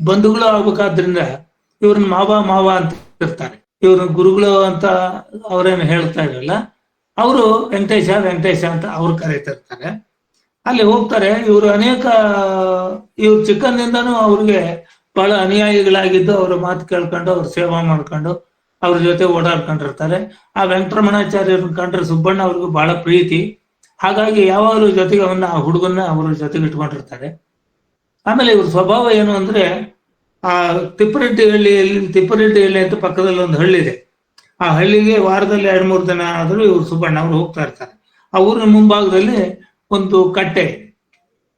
ಬಂಧುಗಳು ಆಗ್ಬೇಕಾದ್ರಿಂದ ಇವ್ರನ್ನ ಮಾವ ಮಾವ ಅಂತ ಇರ್ತಾರೆ. ಇವ್ರ ಗುರುಗಳು ಅಂತ ಅವ್ರೇನು ಹೇಳ್ತಾ ಇರಲ್ಲ, ಅವರು ವೆಂಕಟೇಶ ವೆಂಕಟೇಶ ಅಂತ ಅವ್ರು ಕರೀತಿರ್ತಾರೆ ಅಲ್ಲಿ ಹೋಗ್ತಾರೆ. ಇವರು ಅನೇಕ, ಇವ್ರು ಚಿಕ್ಕಂದಿಂದನೂ ಅವ್ರಿಗೆ ಬಹಳ ಅನುಯಾಯಿಗಳಾಗಿದ್ದು ಅವ್ರ ಮಾತು ಕೇಳ್ಕೊಂಡು ಅವ್ರ ಸೇವಾ ಮಾಡ್ಕೊಂಡು ಅವ್ರ ಜೊತೆ ಓಡಾಡ್ಕೊಂಡಿರ್ತಾರೆ. ಆ ವೆಂಕಟರಮಣಾಚಾರ್ಯರನ್ನ ಕಂಡ್ರೆ ಸುಬ್ಬಣ್ಣ ಅವ್ರಿಗೂ ಬಹಳ ಪ್ರೀತಿ. ಹಾಗಾಗಿ ಯಾವಾಗಲೂ ಜೊತೆಗೆ ಅವನ್ನ ಆ ಹುಡುಗನ್ನ ಅವ್ರ ಜೊತೆಗೆ ಇಟ್ಕೊಂಡಿರ್ತಾರೆ. ಆಮೇಲೆ ಇವ್ರ ಸ್ವಭಾವ ಏನು ಅಂದ್ರೆ, ಆ ತಿಪ್ಪರೆಡ್ಡಿ ಹಳ್ಳಿಯಲ್ಲಿ ತಿಪ್ಪರೆಡ್ಡಿ ಹಳ್ಳಿ ಅಂತ ಪಕ್ಕದಲ್ಲಿ ಒಂದು ಹಳ್ಳಿ ಇದೆ. ಆ ಹಳ್ಳಿಗೆ ವಾರದಲ್ಲಿ ಎರಡ್ ಮೂರು ದಿನ ಆದ್ರೂ ಇವ್ರು ಸುಬ್ಬಣ್ಣ ಅವ್ರು ಹೋಗ್ತಾ ಇರ್ತಾರೆ. ಆ ಊರಿನ ಮುಂಭಾಗದಲ್ಲಿ ಒಂದು ಕಟ್ಟೆ.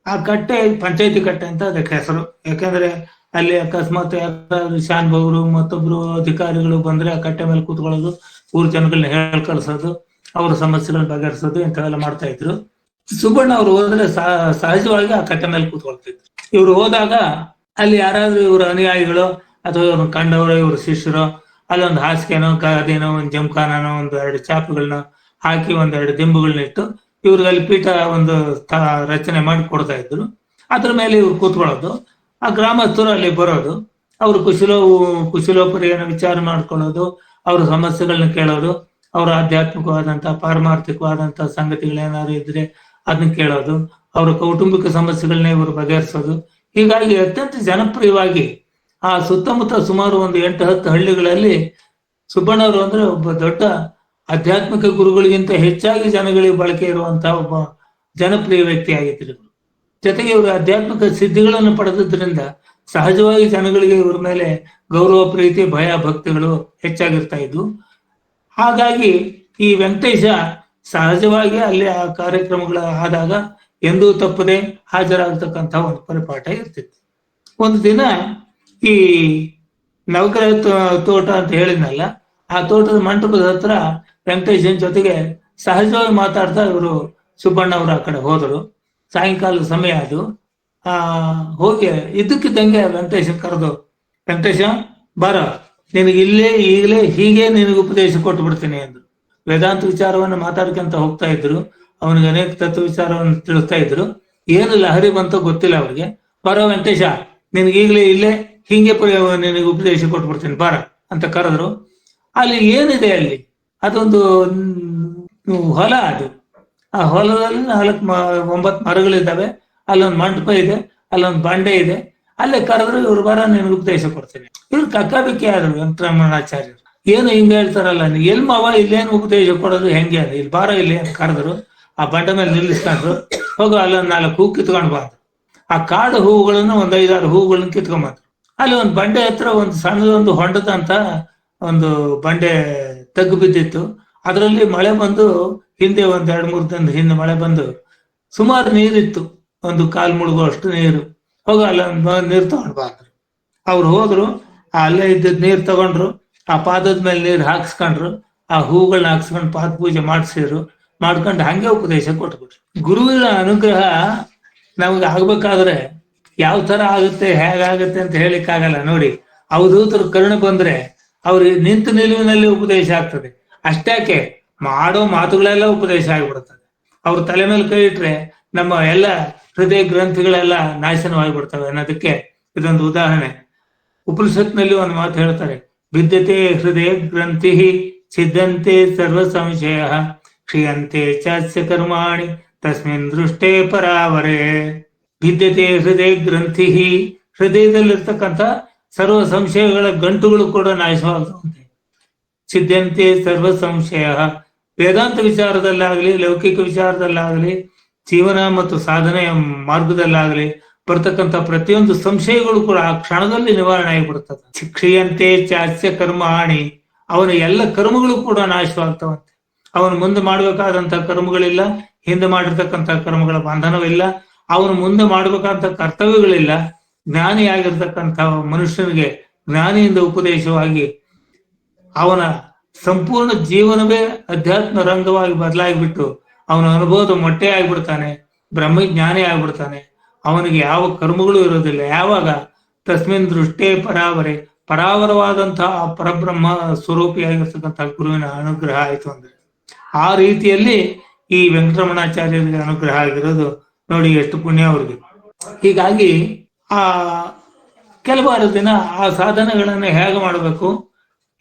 ಆ ಕಟ್ಟೆ, ಪಂಚಾಯತಿ ಕಟ್ಟೆ ಅಂತ ಅದಕ್ಕೆ ಹೆಸರು. ಯಾಕಂದ್ರೆ ಅಲ್ಲಿ ಅಕಸ್ಮಾತ್ ಶಾನ್ ಶಾನ್ಭವರು, ಮತ್ತೊಬ್ರು ಅಧಿಕಾರಿಗಳು ಬಂದ್ರೆ ಆ ಕಟ್ಟೆ ಮೇಲೆ ಕೂತ್ಕೊಳ್ಳೋದು, ಊರ ಜನಗಳನ್ನ ಹೇಳ್ ಕಳ್ಸೋದು, ಅವ್ರ ಸಮಸ್ಯೆಗಳನ್ನ ಬಗೆಹರಿಸೋದು, ಇಂಥವೆಲ್ಲ ಮಾಡ್ತಾ ಇದ್ರು. ಸುಬ್ಬಣ್ಣ ಅವ್ರು ಹೋದ್ರೆ ಸಹ- ಸಹಜವಾಗಿ ಆ ಕಟ್ಟೆ ಮೇಲೆ ಕೂತ್ಕೊಳ್ತಿದ್ರು. ಇವ್ರು ಹೋದಾಗ ಅಲ್ಲಿ ಯಾರಾದ್ರೂ ಇವ್ರ ಅನುಯಾಯಿಗಳು ಅಥವಾ ಇವ್ರ ಕಂಡವರು, ಇವ್ರ ಶಿಷ್ಯರು ಒಂದು ಹಾಸಿಗೆನೋ ಕಾದೇನೋ ಒಂದು ಜಮಖಾನೋ ಒಂದು ಎರಡು ಚಾಪುಗಳನ್ನ ಹಾಕಿ ಒಂದೆರಡು ದಿಂಬುಗಳನ್ನ ಇಟ್ಟು ಇವ್ರಿಗೆ ಅಲ್ಲಿ ಪೀಠ ಒಂದು ರಚನೆ ಮಾಡಿ ಕೊಡ್ತಾ ಇದ್ರು. ಅದ್ರ ಮೇಲೆ ಇವ್ರು ಕೂತ್ಕೊಳ್ಳೋದು. ಆ ಗ್ರಾಮಸ್ಥರು ಅಲ್ಲಿ ಬರೋದು. ಅವ್ರು ಕುಶಲೋ ಕುಶಲೋಪರಿಯನ್ನು ವಿಚಾರ ಮಾಡ್ಕೊಳ್ಳೋದು. ಅವ್ರ ಸಮಸ್ಯೆಗಳನ್ನ ಕೇಳೋದು. ಅವ್ರ ಆಧ್ಯಾತ್ಮಿಕವಾದಂತಹ ಪಾರಮಾರ್ಥಿಕವಾದಂತಹ ಸಂಗತಿಗಳೇನಾದ್ರು ಇದ್ರೆ ಅದನ್ನ ಕೇಳೋದು. ಅವರ ಕೌಟುಂಬಿಕ ಸಮಸ್ಯೆಗಳನ್ನ ಇವರು ಬಗೆಹರಿಸೋದು. ಹೀಗಾಗಿ ಅತ್ಯಂತ ಜನಪ್ರಿಯವಾಗಿ ಆ ಸುತ್ತಮುತ್ತ ಸುಮಾರು ಒಂದು ಎಂಟು ಹತ್ತು ಹಳ್ಳಿಗಳಲ್ಲಿ ಸುಬ್ಬಣ್ಣವರು ಅಂದ್ರೆ ಒಬ್ಬ ದೊಡ್ಡ ಆಧ್ಯಾತ್ಮಿಕ ಗುರುಗಳಿಗಿಂತ ಹೆಚ್ಚಾಗಿ ಜನಗಳಿಗೆ ಬಳಕೆ ಇರುವಂತಹ ಒಬ್ಬ ಜನಪ್ರಿಯ ವ್ಯಕ್ತಿ ಆಗಿದ್ರು ಇವರು ಜೊತೆಗೆ ಇವರು ಆಧ್ಯಾತ್ಮಿಕ ಸಿದ್ಧಿಗಳನ್ನು ಪಡೆದಿದ್ದರಿಂದ ಸಹಜವಾಗಿ ಜನಗಳಿಗೆ ಇವರ ಮೇಲೆ ಗೌರವ, ಪ್ರೀತಿ, ಭಯ, ಭಕ್ತಿಗಳು ಹೆಚ್ಚಾಗಿರ್ತಾ ಇದ್ವು. ಹಾಗಾಗಿ ಈ ವೆಂಕಟೇಶ ಸಹಜವಾಗಿ ಅಲ್ಲಿ ಆ ಕಾರ್ಯಕ್ರಮಗಳ ಆದಾಗ ಎಂದೂ ತಪ್ಪದೆ ಹಾಜರಾಗತಕ್ಕಂಥ ಒಂದು ಪರಿಪಾಠ ಇರ್ತಿತ್ತು. ಒಂದು ದಿನ ಈ ನವಗ್ರಹ ತೋಟ ಅಂತ ಹೇಳಿದ್ನಲ್ಲ, ಆ ತೋಟದ ಮಂಟಪದ ಹತ್ರ ವೆಂಕಟೇಶನ್ ಜೊತೆಗೆ ಸಹಜವಾಗಿ ಮಾತಾಡ್ತಾ ಇವರು ಸುಬ್ಬಣ್ಣ ಅವರು ಆ ಕಡೆ ಹೋದರು. ಸಾಯಂಕಾಲ ಸಮಯ ಅದು. ಆ, ಹೋಗಿ ಇದ್ದಕ್ಕಿದ್ದಂಗೆ ವೆಂಕಟೇಶನ್ ಕರೆದು, ವೆಂಕಟೇಶ, ಬಾರ. ನಿನಗೆ ಇಲ್ಲೇ, ಈಗಲೇ ಹೀಗೆ ನಿನಗೆ ಉಪದೇಶ ಕೊಟ್ಟು ಬಿಡ್ತೀನಿ ಅಂದ್ರು. ವೇದಾಂತ ವಿಚಾರವನ್ನು ಮಾತಾಡ್ಕೊಂತ ಹೋಗ್ತಾ ಇದ್ರು. ಅವನಿಗೆ ಅನೇಕ ತತ್ವ ವಿಚಾರವನ್ನು ತಿಳಿಸ್ತಾ ಇದ್ರು. ಏನು ಲಹರಿ ಬಂತ ಗೊತ್ತಿಲ್ಲ ಅವ್ರಿಗೆ. ಬರ ವೆಂಕಟೇಶ, ನಿನಗೆ ಈಗಲೇ ಇಲ್ಲೇ ಹಿಂಗೆ ನಿನಗೆ ಉಪದೇಶ ಕೊಟ್ಬಿಡ್ತೀನಿ ಬಾರ ಅಂತ ಕರೆದ್ರು. ಅಲ್ಲಿ ಏನಿದೆ ಅಲ್ಲಿ? ಅದೊಂದು ಹೊಲ ಅದು. ಆ ಹೊಲದಲ್ಲಿ ನಾಲ್ಕು ಒಂಬತ್ತು ಮರಗಳಿದ್ದಾವೆ. ಅಲ್ಲೊಂದು ಮಂಟಪ ಇದೆ, ಅಲ್ಲೊಂದು ಬಂಡೆ ಇದೆ. ಅಲ್ಲೇ ಕರೆದ್ರು ಇವ್ರು ಬರ ನಿನಗೆ ಉಪದೇಶ ಕೊಡ್ತೀನಿ. ಇವ್ರು ಕಕ್ಕಾಬಿಕ್ಕಿ ಆದ್ರು ವೆಂಕಟರಮಣಾಚಾರ್ಯರು. ಏನು ಹಿಂಗೆ ಹೇಳ್ತಾರಲ್ಲ ಎಲ್ ಮಾವ ಇಲ್ಲೇನು ಉಪದೇಶ ಕೊಡೋದು ಹೆಂಗೆ ಅದು? ಇಲ್ಲಿ ಬಾರ ಇಲ್ಲಿ ಅಂತ ಕರೆದ್ರು. ಆ ಬಂಡೆ ಮೇಲೆ ನಿಲ್ಲಿಸ್ಕೊಂಡ್ರು. ಹೋಗು, ಅಲ್ಲೊಂದು ನಾಲ್ಕು ಹೂ ಕಿತ್ಕೊಂಡು ಬಂದ್ರು. ಆ ಕಾಡು ಹೂಗಳನ್ನು ಒಂದ್ ಐದಾರು ಹೂಗಳನ್ನು ಕಿತ್ಕೊಂಡ್ಬಂದ್ರು ಅಲ್ಲಿ ಒಂದು ಬಂಡೆ ಹತ್ರ ಒಂದು ಸಣ್ಣದೊಂದು ಹೊಂಡದಂತ ಒಂದು ಬಂಡೆ ತಗ್ಗು ಬಿದ್ದಿತ್ತು. ಅದರಲ್ಲಿ ಮಳೆ ಬಂದು ಹಿಂದೆ ಒಂದ್ ಎರಡ್ ಮೂರು ದಿನ ಹಿಂದೆ ಮಳೆ ಬಂದು ಸುಮಾರು ನೀರಿತ್ತು. ಒಂದು ಕಾಲ್ ಮುಳುಗುವಷ್ಟು ನೀರು. ಹೋಗ, ಅಲ್ಲ ನೀರು ತಗೊಂಡ್ ಬಂದ್ರು ಅವ್ರು ಹೋದ್ರು, ಅಲ್ಲೇ ಇದ್ದದ್ ನೀರ್ ತಗೊಂಡ್ರು. ಆ ಪಾದದ ಮೇಲೆ ನೀರ್ ಹಾಕ್ಸ್ಕೊಂಡ್ರು. ಆ ಹೂಗಳನ್ನ ಹಾಕ್ಸ್ಕೊಂಡು ಪಾದ ಪೂಜೆ ಮಾಡಿಸಿದ್ರು. ಮಾಡ್ಕೊಂಡು ಹಂಗೆ ಉಪದೇಶ ಕೊಟ್ಬಿಟ್ರು. ಗುರುವಿನ ಅನುಗ್ರಹ ನಮ್ಗೆ ಆಗ್ಬೇಕಾದ್ರೆ ಯಾವ ತರ ಆಗುತ್ತೆ, ಹೇಗಾಗುತ್ತೆ ಅಂತ ಹೇಳಿಕ್ಕಾಗಲ್ಲ. ನೋಡಿ ಅವಧೂತರು ಕರುಣೆ ಬಂದ್ರೆ ಅವ್ರಿಗೆ ನಿಂತ ನಿಲುವಿನಲ್ಲಿ ಉಪದೇಶ ಆಗ್ತದೆ. ಅಷ್ಟಾಕೆ ಮಾಡೋ ಮಾತುಗಳೆಲ್ಲ ಉಪದೇಶ ಆಗ್ಬಿಡ್ತದೆ. ಅವ್ರ ತಲೆ ಮೇಲೆ ಕೈ ಇಟ್ರೆ ನಮ್ಮ ಎಲ್ಲ ಹೃದಯ ಗ್ರಂಥಿಗಳೆಲ್ಲ ನಾಶನವಾಗಿಬಿಡ್ತವೆ ಅನ್ನೋದಕ್ಕೆ ಇದೊಂದು ಉದಾಹರಣೆ. ಉಪನಿಷತ್ನಲ್ಲಿ ಒಂದು ಮಾತು ಹೇಳ್ತಾರೆ, ವಿದ್ಯತೆ ಹೃದಯ ಗ್ರಂಥಿ ಸಿದ್ಧಂತೆ ಸರ್ವ ಸಂಶಯ ಕ್ಷೀಯಂತೆ ಚಾಸ್ಯ ಕರ್ಮಾಣಿ ತಸ್ಮಿನ್ ದೃಷ್ಟೇ ಪರಾವರೇ. ಭಿದ್ಯತೆ ಹೃದಯ ಗ್ರಂಥಿ ಹೃದಯದಲ್ಲಿರ್ತಕ್ಕಂಥ ಸರ್ವ ಸಂಶಯಗಳ ಗಂಟುಗಳು ಕೂಡ ನಾಶವಾಗುವಂತೆ ಸಿದ್ಧಂತೆ ಸರ್ವ ಸಂಶಯ. ವೇದಾಂತ ವಿಚಾರದಲ್ಲಾಗಲಿ, ಲೌಕಿಕ ವಿಚಾರದಲ್ಲಾಗಲಿ, ಜೀವನ ಮತ್ತು ಸಾಧನೆಯ ಮಾರ್ಗದಲ್ಲಾಗಲಿ ಬರ್ತಕ್ಕಂಥ ಪ್ರತಿಯೊಂದು ಸಂಶಯಗಳು ಕೂಡ ಆ ಕ್ಷಣದಲ್ಲಿ ನಿವಾರಣೆ ಆಗಿಬಿಡ್ತದೆ. ಶಿಕ್ಷೆಯಂತೆ ಚಾಸ್ಯ ಕರ್ಮಾಣಿ. ಅವನ ಎಲ್ಲ ಕರ್ಮಗಳು ಕೂಡ ನಾಶವಾಗ್ತವಂತೆ. ಅವನು ಮುಂದೆ ಮಾಡಬೇಕಾದಂತ ಕರ್ಮಗಳಿಲ್ಲ, ಹಿಂದೆ ಮಾಡಿರ್ತಕ್ಕಂಥ ಕರ್ಮಗಳ ಬಂಧನವಿಲ್ಲ. ಅವನು ಮುಂದೆ ಮಾಡಬೇಕಂತ ಕರ್ತವ್ಯಗಳಿಲ್ಲ. ಜ್ಞಾನಿಯಾಗಿರ್ತಕ್ಕಂಥ ಮನುಷ್ಯನಿಗೆ ಜ್ಞಾನಿಯಿಂದ ಉಪದೇಶವಾಗಿ ಅವನ ಸಂಪೂರ್ಣ ಜೀವನವೇ ಅಧ್ಯಾತ್ಮ ರಂಗವಾಗಿ ಬದಲಾಗಿಬಿಟ್ಟು ಅವನ ಅನುಭವದ ಮೊಟ್ಟೆ ಆಗ್ಬಿಡ್ತಾನೆ, ಬ್ರಹ್ಮಜ್ಞಾನಿ ಆಗ್ಬಿಡ್ತಾನೆ. ಅವನಿಗೆ ಯಾವ ಕರ್ಮಗಳು ಇರೋದಿಲ್ಲ. ಯಾವಾಗ? ತಸ್ಮಿನ್ ದೃಷ್ಟೇ ಪರಾವರೆ. ಪರಾವರವಾದಂತಹ ಪರಬ್ರಹ್ಮ ಸ್ವರೂಪಿಯಾಗಿರ್ತಕ್ಕಂಥ ಗುರುವಿನ ಅನುಗ್ರಹ ಆಯಿತು ಅಂದ್ರೆ. ಆ ರೀತಿಯಲ್ಲಿ ಈ ವೆಂಕಟರಮಣಾಚಾರ್ಯರಿಗೆ ಅನುಗ್ರಹ ಆಗಿರೋದು ನೋಡಿ ಎಷ್ಟು ಪುಣ್ಯ ಅವ್ರಿಗೆ. ಹೀಗಾಗಿ ಆ, ಕೆಲವಾರು ದಿನ ಆ ಸಾಧನೆಗಳನ್ನು ಹೇಗೆ ಮಾಡಬೇಕು?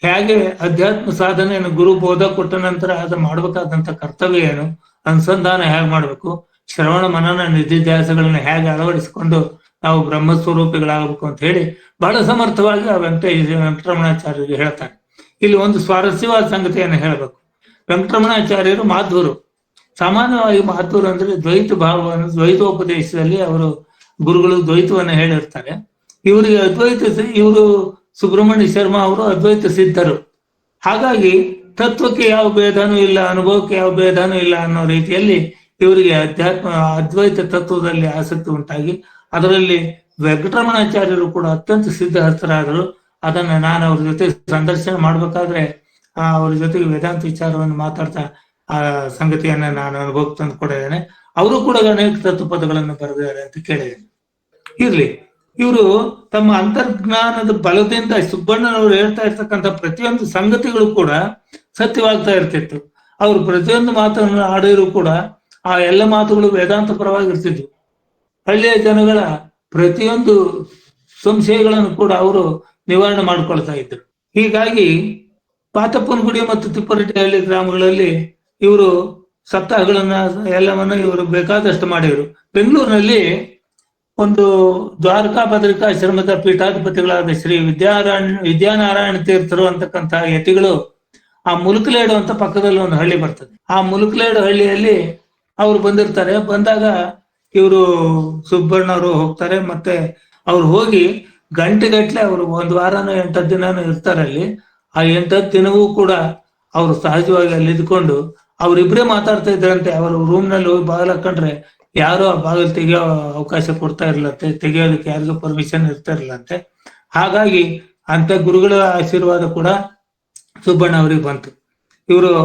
ಹೇಗೆ ಅಧ್ಯಾತ್ಮ ಸಾಧನೆಯನ್ನು ಗುರು ಬೋಧ ಕೊಟ್ಟ ನಂತರ ಅದು ಮಾಡಬೇಕಾದಂತ ಕರ್ತವ್ಯ ಏನು? ಅನುಸಂಧಾನ ಹೇಗೆ ಮಾಡಬೇಕು? ಶ್ರವಣ ಮನನ ನಿಧಿಧ್ಯಾಸಗಳನ್ನ ಹೇಗೆ ಅಳವಡಿಸಿಕೊಂಡು ನಾವು ಬ್ರಹ್ಮ ಸ್ವರೂಪಿಗಳಾಗಬೇಕು ಅಂತ ಹೇಳಿ ಬಹಳ ಸಮರ್ಥವಾಗಿ ಆ ವೆಂಕಟೇಶ ವೆಂಕಟರಮಣಾಚಾರ್ಯರಿಗೆ ಹೇಳ್ತಾರೆ. ಇಲ್ಲಿ ಒಂದು ಸ್ವಾರಸ್ಯವಾದ ಸಂಗತಿಯನ್ನು ಹೇಳಬೇಕು. ವೆಂಕಟರಮಣಾಚಾರ್ಯರು ಮಾಧುರು. ಸಾಮಾನ್ಯವಾಗಿ ಮಾಧುರು ಅಂದ್ರೆ ದ್ವೈತ ಭಾವವನ್ನು ದ್ವೈತೋಪದೇಶದಲ್ಲಿ ಅವರು ಗುರುಗಳು ದ್ವೈತವನ್ನು ಹೇಳಿರ್ತಾರೆ. ಇವರಿಗೆ ಅದ್ವೈತ ಇವರು ಸುಬ್ರಹ್ಮಣ್ಯ ಶರ್ಮಾ ಅವರು ಅದ್ವೈತ ಸಿದ್ಧರು. ಹಾಗಾಗಿ ತತ್ವಕ್ಕೆ ಯಾವ ಭೇದನೂ ಇಲ್ಲ, ಅನುಭವಕ್ಕೆ ಯಾವ ಭೇದನೂ ಇಲ್ಲ ಅನ್ನೋ ರೀತಿಯಲ್ಲಿ ಇವರಿಗೆ ಅಧ್ಯಾತ್ಮ, ಅದ್ವೈತ ತತ್ವದಲ್ಲಿ ಆಸಕ್ತಿ ಉಂಟಾಗಿ ಅದರಲ್ಲಿ ವೆಂಕಟರಮಣಾಚಾರ್ಯರು ಕೂಡ ಅತ್ಯಂತ ಸಿದ್ಧಹಸ್ತರಾದರು. ಅದನ್ನ ನಾನು ಅವ್ರ ಜೊತೆ ಸಂದರ್ಶನ ಮಾಡ್ಬೇಕಾದ್ರೆ ಅವ್ರ ಜೊತೆಗೆ ವೇದಾಂತ ವಿಚಾರವನ್ನು ಮಾತಾಡ್ತಾ ಆ ಸಂಗತಿಯನ್ನ ನಾನು ಅನುಭವಕ್ಕೆ ತಂದು ಕೊಡಿದ್ದೇನೆ ಅವರು ಕೂಡ ಅನೇಕ ತತ್ವ ಪದಗಳನ್ನು ಬರೆದಿದ್ದಾರೆ ಅಂತ ಕೇಳಿದ್ದೇನೆ. ಇರ್ಲಿ. ಇವರು ತಮ್ಮ ಅಂತರ್ಜ್ಞಾನದ ಬಲದಿಂದ ಸುಬ್ಬಣ್ಣನವರು ಹೇಳ್ತಾ ಇರ್ತಕ್ಕಂಥ ಪ್ರತಿಯೊಂದು ಸಂಗತಿಗಳು ಕೂಡ ಸತ್ಯವಾಗ್ತಾ ಇರ್ತಿತ್ತು. ಅವರು ಪ್ರತಿಯೊಂದು ಮಾತನ್ನು ಆಡಿದ್ರು ಕೂಡ ಆ ಎಲ್ಲ ಮಾತುಗಳು ವೇದಾಂತ ಪರವಾಗಿರ್ತಿದ್ವು. ಹಳ್ಳಿಯ ಜನಗಳ ಪ್ರತಿಯೊಂದು ಸಂಶಯಗಳನ್ನು ಕೂಡ ಅವರು ನಿವಾರಣೆ ಮಾಡ್ಕೊಳ್ತಾ ಇದ್ರು. ಹೀಗಾಗಿ ಪಾತಪ್ಪನಗುಡಿ ಮತ್ತು ತಿಪ್ಪರಟ್ಟಿಹಳ್ಳಿ ಗ್ರಾಮಗಳಲ್ಲಿ ಇವರು ಸಪ್ತಾಹಗಳನ್ನ, ಎಲ್ಲವನ್ನ ಇವರು ಬೇಕಾದಷ್ಟು ಮಾಡಿದ್ರು. ಬೆಂಗಳೂರಿನಲ್ಲಿ ಒಂದು ದ್ವಾರಕಾ ಭದ್ರಿಕಾಶ್ರಮದ ಪೀಠಾಧಿಪತಿಗಳಾದ ಶ್ರೀ ವಿದ್ಯಾರಾಯಣ, ವಿದ್ಯಾನಾರಾಯಣ ತೀರ್ಥರು ಅಂತಕ್ಕಂತಹ ಯತಿಗಳು ಆ ಮುಲುಕಲೇಡು ಅಂತ ಪಕ್ಕದಲ್ಲಿ ಒಂದು ಹಳ್ಳಿ ಬರ್ತದೆ. ಆ ಮುಲುಕಲೇಡು ಹಳ್ಳಿಯಲ್ಲಿ ಅವ್ರು ಬಂದಿರ್ತಾರೆ. ಬಂದಾಗ ಇವರು ಸುಬ್ಬಣ್ಣವರು ಹೋಗ್ತಾರೆ. ಮತ್ತೆ ಅವ್ರು ಹೋಗಿ ಗಂಟೆಗಟ್ಲೆ ಅವರು ಒಂದು ವಾರನೂ ಎಂಟತ್ತು ದಿನಾನು ಇರ್ತಾರೆ ಅಲ್ಲಿ. ಆ ಎಂಟತ್ತು ದಿನವೂ ಕೂಡ ಅವರು ಸಹಜವಾಗಿ ಅಲ್ಲಿ ಇದ್ಕೊಂಡು ಅವ್ರಿಬ್ರೇ ಮಾತಾಡ್ತಾ ಇದ್ರಂತೆ. ಅವರು ರೂಮ್ನಲ್ಲಿ ಹೋಗಿ ಬಾಗಿಲು ಹಾಕೊಂಡ್ರೆ ಯಾರು ಆ ಬಾಗಿಲು ತೆಗಿಯೋ ಅವಕಾಶ ಕೊಡ್ತಾ ಇರ್ಲಂತೆ ತೆಗಿಯೋದಕ್ಕೆ ಯಾರಿಗೂ ಪರ್ಮಿಷನ್ ಇರ್ತಾ ಇರ್ಲಂತೆ ಹಾಗಾಗಿ ಅಂತ ಗುರುಗಳ ಆಶೀರ್ವಾದ ಕೂಡ ಸುಬ್ಬಣ್ಣ ಅವರಿಗೆ ಬಂತು. ಇವರು,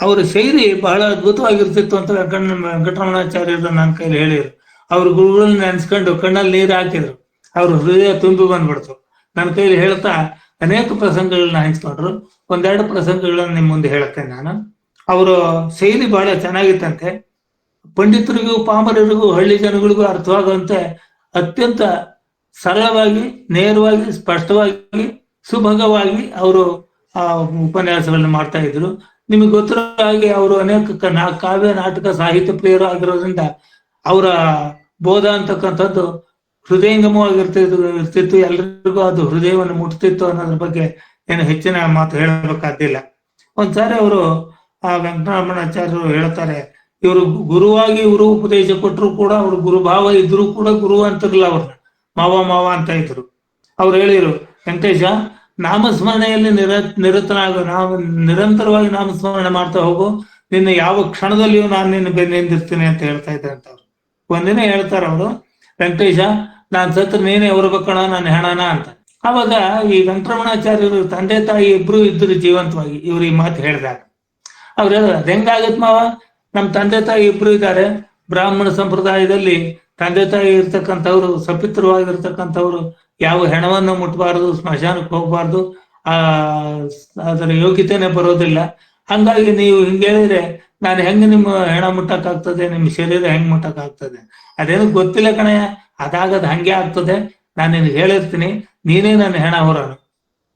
ಅವ್ರ ಶೈಲಿ ಬಹಳ ಅದ್ಭುತವಾಗಿರ್ತಿತ್ತು ಅಂತ ವೆಂಕಟ, ವೆಂಕಟರಮಣಾಚಾರ್ಯರು ನನ್ನ ಕೈಲಿ ಹೇಳಿದ್ರು. ಅವ್ರ ಗುರುಗಳನ್ನ ನೆನ್ಸ್ಕೊಂಡು ಕಣ್ಣಲ್ಲಿ ನೀರು ಹಾಕಿದ್ರು. ಅವ್ರ ಹೃದಯ ತುಂಬಿ ಬಂದ್ಬಿಡ್ತು. ನನ್ನ ಕೈಲಿ ಹೇಳ್ತಾ ಅನೇಕ ಪ್ರಸಂಗಗಳನ್ನ ಹಂಚ್ಕೊಂಡ್ರು. ಒಂದೆರಡು ಪ್ರಸಂಗಗಳನ್ನ ನಿಮ್ ಮುಂದೆ ಹೇಳ್ತೇನೆ ನಾನು. ಅವರು ಶೈಲಿ ಬಹಳ ಚೆನ್ನಾಗಿತ್ತಂತೆ. ಪಂಡಿತರಿಗೂ ಪಾಮರರಿಗೂ ಹಳ್ಳಿ ಜನಗಳಿಗೂ ಅರ್ಥವಾಗುವಂತೆ ಅತ್ಯಂತ ಸರಳವಾಗಿ, ನೇರವಾಗಿ, ಸ್ಪಷ್ಟವಾಗಿ, ಸುಭಗವಾಗಿ ಅವರು ಆ ಉಪನ್ಯಾಸಗಳನ್ನ ಮಾಡ್ತಾ ಇದ್ರು. ನಿಮಗೆ ಗೊತ್ತಿರೋ ಹಾಗೆ ಅವರು ಅನೇಕ ಕಾವ್ಯ, ನಾಟಕ, ಸಾಹಿತ್ಯ ಪ್ರಿಯರು ಆಗಿರೋದ್ರಿಂದ ಅವರ ಬೋಧ ಅಂತಕ್ಕಂಥದ್ದು ಹೃದಯಂಗಮವಾಗಿರ್ತಿತ್ತು, ಇರ್ತಿತ್ತು. ಎಲ್ರಿಗೂ ಅದು ಹೃದಯವನ್ನು ಮುಟ್ತಿತ್ತು ಅನ್ನೋದ್ರ ಬಗ್ಗೆ ಏನು ಹೆಚ್ಚಿನ ಮಾತು ಹೇಳಬೇಕಾದಿಲ್ಲ ಒಂದ್ಸಾರಿ ಅವರು ಆ ವೆಂಕಟರಮಣಾಚಾರ್ಯರು ಹೇಳ್ತಾರೆ ಇವರು ಗುರುವಾಗಿ ಇವರು ಉಪದೇಶ ಕೊಟ್ಟರು ಕೂಡ ಅವ್ರು ಗುರುಭಾವ ಇದ್ರು ಕೂಡ ಗುರು ಅಂತಿರ್ಲಿಲ್ಲ ಅವ್ರನ್ನ ಮಾವ ಮಾವ ಅಂತ ಇದ್ರು. ಅವ್ರು ಹೇಳಿದ್ರು ವೆಂಕಟೇಶ ನಾಮಸ್ಮರಣೆಯಲ್ಲಿ ನಿರ ನಿರತನಾಗ ನಾವು ನಿರಂತರವಾಗಿ ನಾಮಸ್ಮರಣೆ ಮಾಡ್ತಾ ಹೋಗು. ನಿನ್ನ ಯಾವ ಕ್ಷಣದಲ್ಲಿಯೂ ನಾನು ನಿನ್ನ ಬೆನ್ನಿಂದಿರ್ತೀನಿ ಅಂತ ಹೇಳ್ತಾ ಇದ್ದೆ ಅಂತ ಅವ್ರು. ಒಂದಿನ ಹೇಳ್ತಾರ ಅವರು ವೆಂಕಟೇಶ ನಾನ್ ಸತ್ರ ನೀನೇ ಹೊರಬೇಕಣ ನಾನು ಹೆಣನ ಅಂತ. ಅವಾಗ ಈ ವೆಂಕಟರಮಣಾಚಾರ್ಯರು ತಂದೆ ತಾಯಿ ಇಬ್ರು ಇದ್ರು ಜೀವಂತವಾಗಿ ಇವ್ರು ಈ ಮಾತು ಹೇಳಿದಾಗ. ಅವ್ರು ಹೇಳಿದ್ರು, ಹೆಂಗಾಗತ್ ಮಾವ? ನಮ್ ತಂದೆ ತಾಯಿ ಇಬ್ರು ಇದ್ದಾರೆ. ಬ್ರಾಹ್ಮಣ ಸಂಪ್ರದಾಯದಲ್ಲಿ ತಂದೆ ತಾಯಿ ಇರ್ತಕ್ಕಂಥವ್ರು, ಸಪಿತ್ರವಾಗಿರ್ತಕ್ಕಂಥವ್ರು ಯಾವ ಹೆಣವನ್ನು ಮುಟ್ಟಬಾರದು ಸ್ಮಶಾನಕ್ಕೆ ಹೋಗ್ಬಾರ್ದು, ಆ, ಅದರ ಯೋಗ್ಯತೆನೆ ಬರೋದಿಲ್ಲ. ಹಂಗಾಗಿ ನೀವು ಹಿಂಗೆ ಹೇಳಿದ್ರೆ ನಾನು ಹೆಂಗ್ ನಿಮ್ಮ ಹೆಣ ಮುಟ್ಟಕ್ ಆಗ್ತದೆ ನಿಮ್ಮ ಶರೀರ ಹೆಂಗ್ ಮುಟ್ಟಕ್ ಆಗ್ತದೆ ಅದೇನು ಗೊತ್ತಿಲ್ಲ ಕಣಯ್ಯ. ಅದಾಗದ್ ಹಂಗೆ ಆಗ್ತದೆ. ನಾನು ನಿನಗೆ ಹೇಳಿರ್ತೀನಿ. ನೀನೇ ನನ್ನ ಹೆಣ ಹೊರೋಣ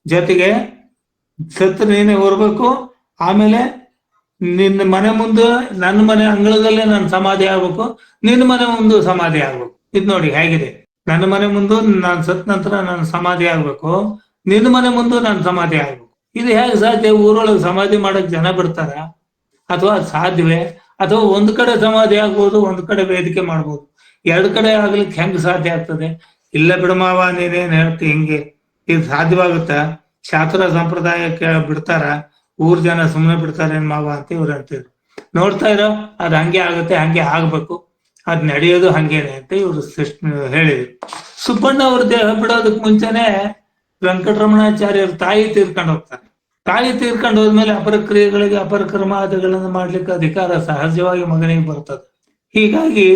ಜೊತೆಗೆ ಸತ್ತು ನೀನೇ ಹೊರಬೇಕು. ಆಮೇಲೆ ನಿನ್ನ ಮನೆ ಮುಂದೆ, ನನ್ನ ಮನೆ ಅಂಗಳದಲ್ಲೇ ನನ್ನ ಸಮಾಧಿ ಆಗ್ಬೇಕು. ನಿನ್ನ ಮನೆ ಮುಂದೆ ಸಮಾಧಿ ಆಗ್ಬೇಕು. ಇದು ನೋಡಿ ಹೇಗಿದೆ. ನನ್ನ ಮನೆ ಮುಂದೆ ನಾನು ಸತ್ ನಂತರ ನನ್ನ ಸಮಾಧಿ ಆಗ್ಬೇಕು. ನಿನ್ನ ಮನೆ ಮುಂದೆ ನನ್ನ ಸಮಾಧಿ ಆಗ್ಬೇಕು. ಇದು ಹೇಗೆ ಸಾಧ್ಯ? ಊರೊಳಗೆ ಸಮಾಧಿ ಮಾಡಕ್ ಜನ ಬಿಡ್ತಾರ ಅಥವಾ ಸಾಧ್ಯವೇ? ಅಥವಾ ಒಂದ್ ಕಡೆ ಸಮಾಧಿ ಆಗ್ಬೋದು, ಒಂದ್ ಕಡೆ ವೇದಿಕೆ ಮಾಡ್ಬೋದು. ಎರಡ್ ಕಡೆ ಆಗ್ಲಿಕ್ಕೆ ಹೆಂಗ್ ಸಾಧ್ಯ ಆಗ್ತದೆ? ಇಲ್ಲ ಬಿಡಮಾವ ನೀನೇನ್ ಹೇಳ್ತಿ ಹಿಂಗೆ. ಇದು ಸಾಧ್ಯವಾಗುತ್ತ? ಶಾಸ್ತ್ರ ಸಂಪ್ರದಾಯಕ್ಕೆ ಬಿಡ್ತಾರ? ಊರ್ ಜನ ಸುಮ್ಮನೆ ಬಿಡ್ತಾರೇನ್ ಮಾವ ಅಂತ ಇವ್ರು ಅಂತಿದ್ರು ನೋಡ್ತಾ ಇರೋ, ಅದ್ ಹಂಗೆ ಆಗುತ್ತೆ, ಹಂಗೆ ಆಗ್ಬೇಕು, ಅದ್ ನಡೆಯೋದು ಹಂಗೇನೆ ಅಂತ ಇವ್ರು ಹೇಳಿದ್ರು. ಸುಬ್ಬಣ್ಣ ಅವ್ರ ದೇಹ ಬಿಡೋದಕ್ ಮುಂಚೆನೆ ವೆಂಕಟರಮಣಾಚಾರ್ಯರ ತಾಯಿ ತೀರ್ಕೊಂಡು ಹೋಗ್ತಾರೆ. ತಾಯಿ ತೀರ್ಕೊಂಡು ಹೋದ್ಮೇಲೆ ಅಪರ ಕ್ರಿಯೆಗಳಿಗೆ ಅಪರ ಕರ್ಮಾದಿಗಳನ್ನು ಮಾಡ್ಲಿಕ್ಕೆ ಅಧಿಕಾರ ಸಹಜವಾಗಿ ಮಗನಿಗೆ ಬರ್ತದೆ. ಹೀಗಾಗಿ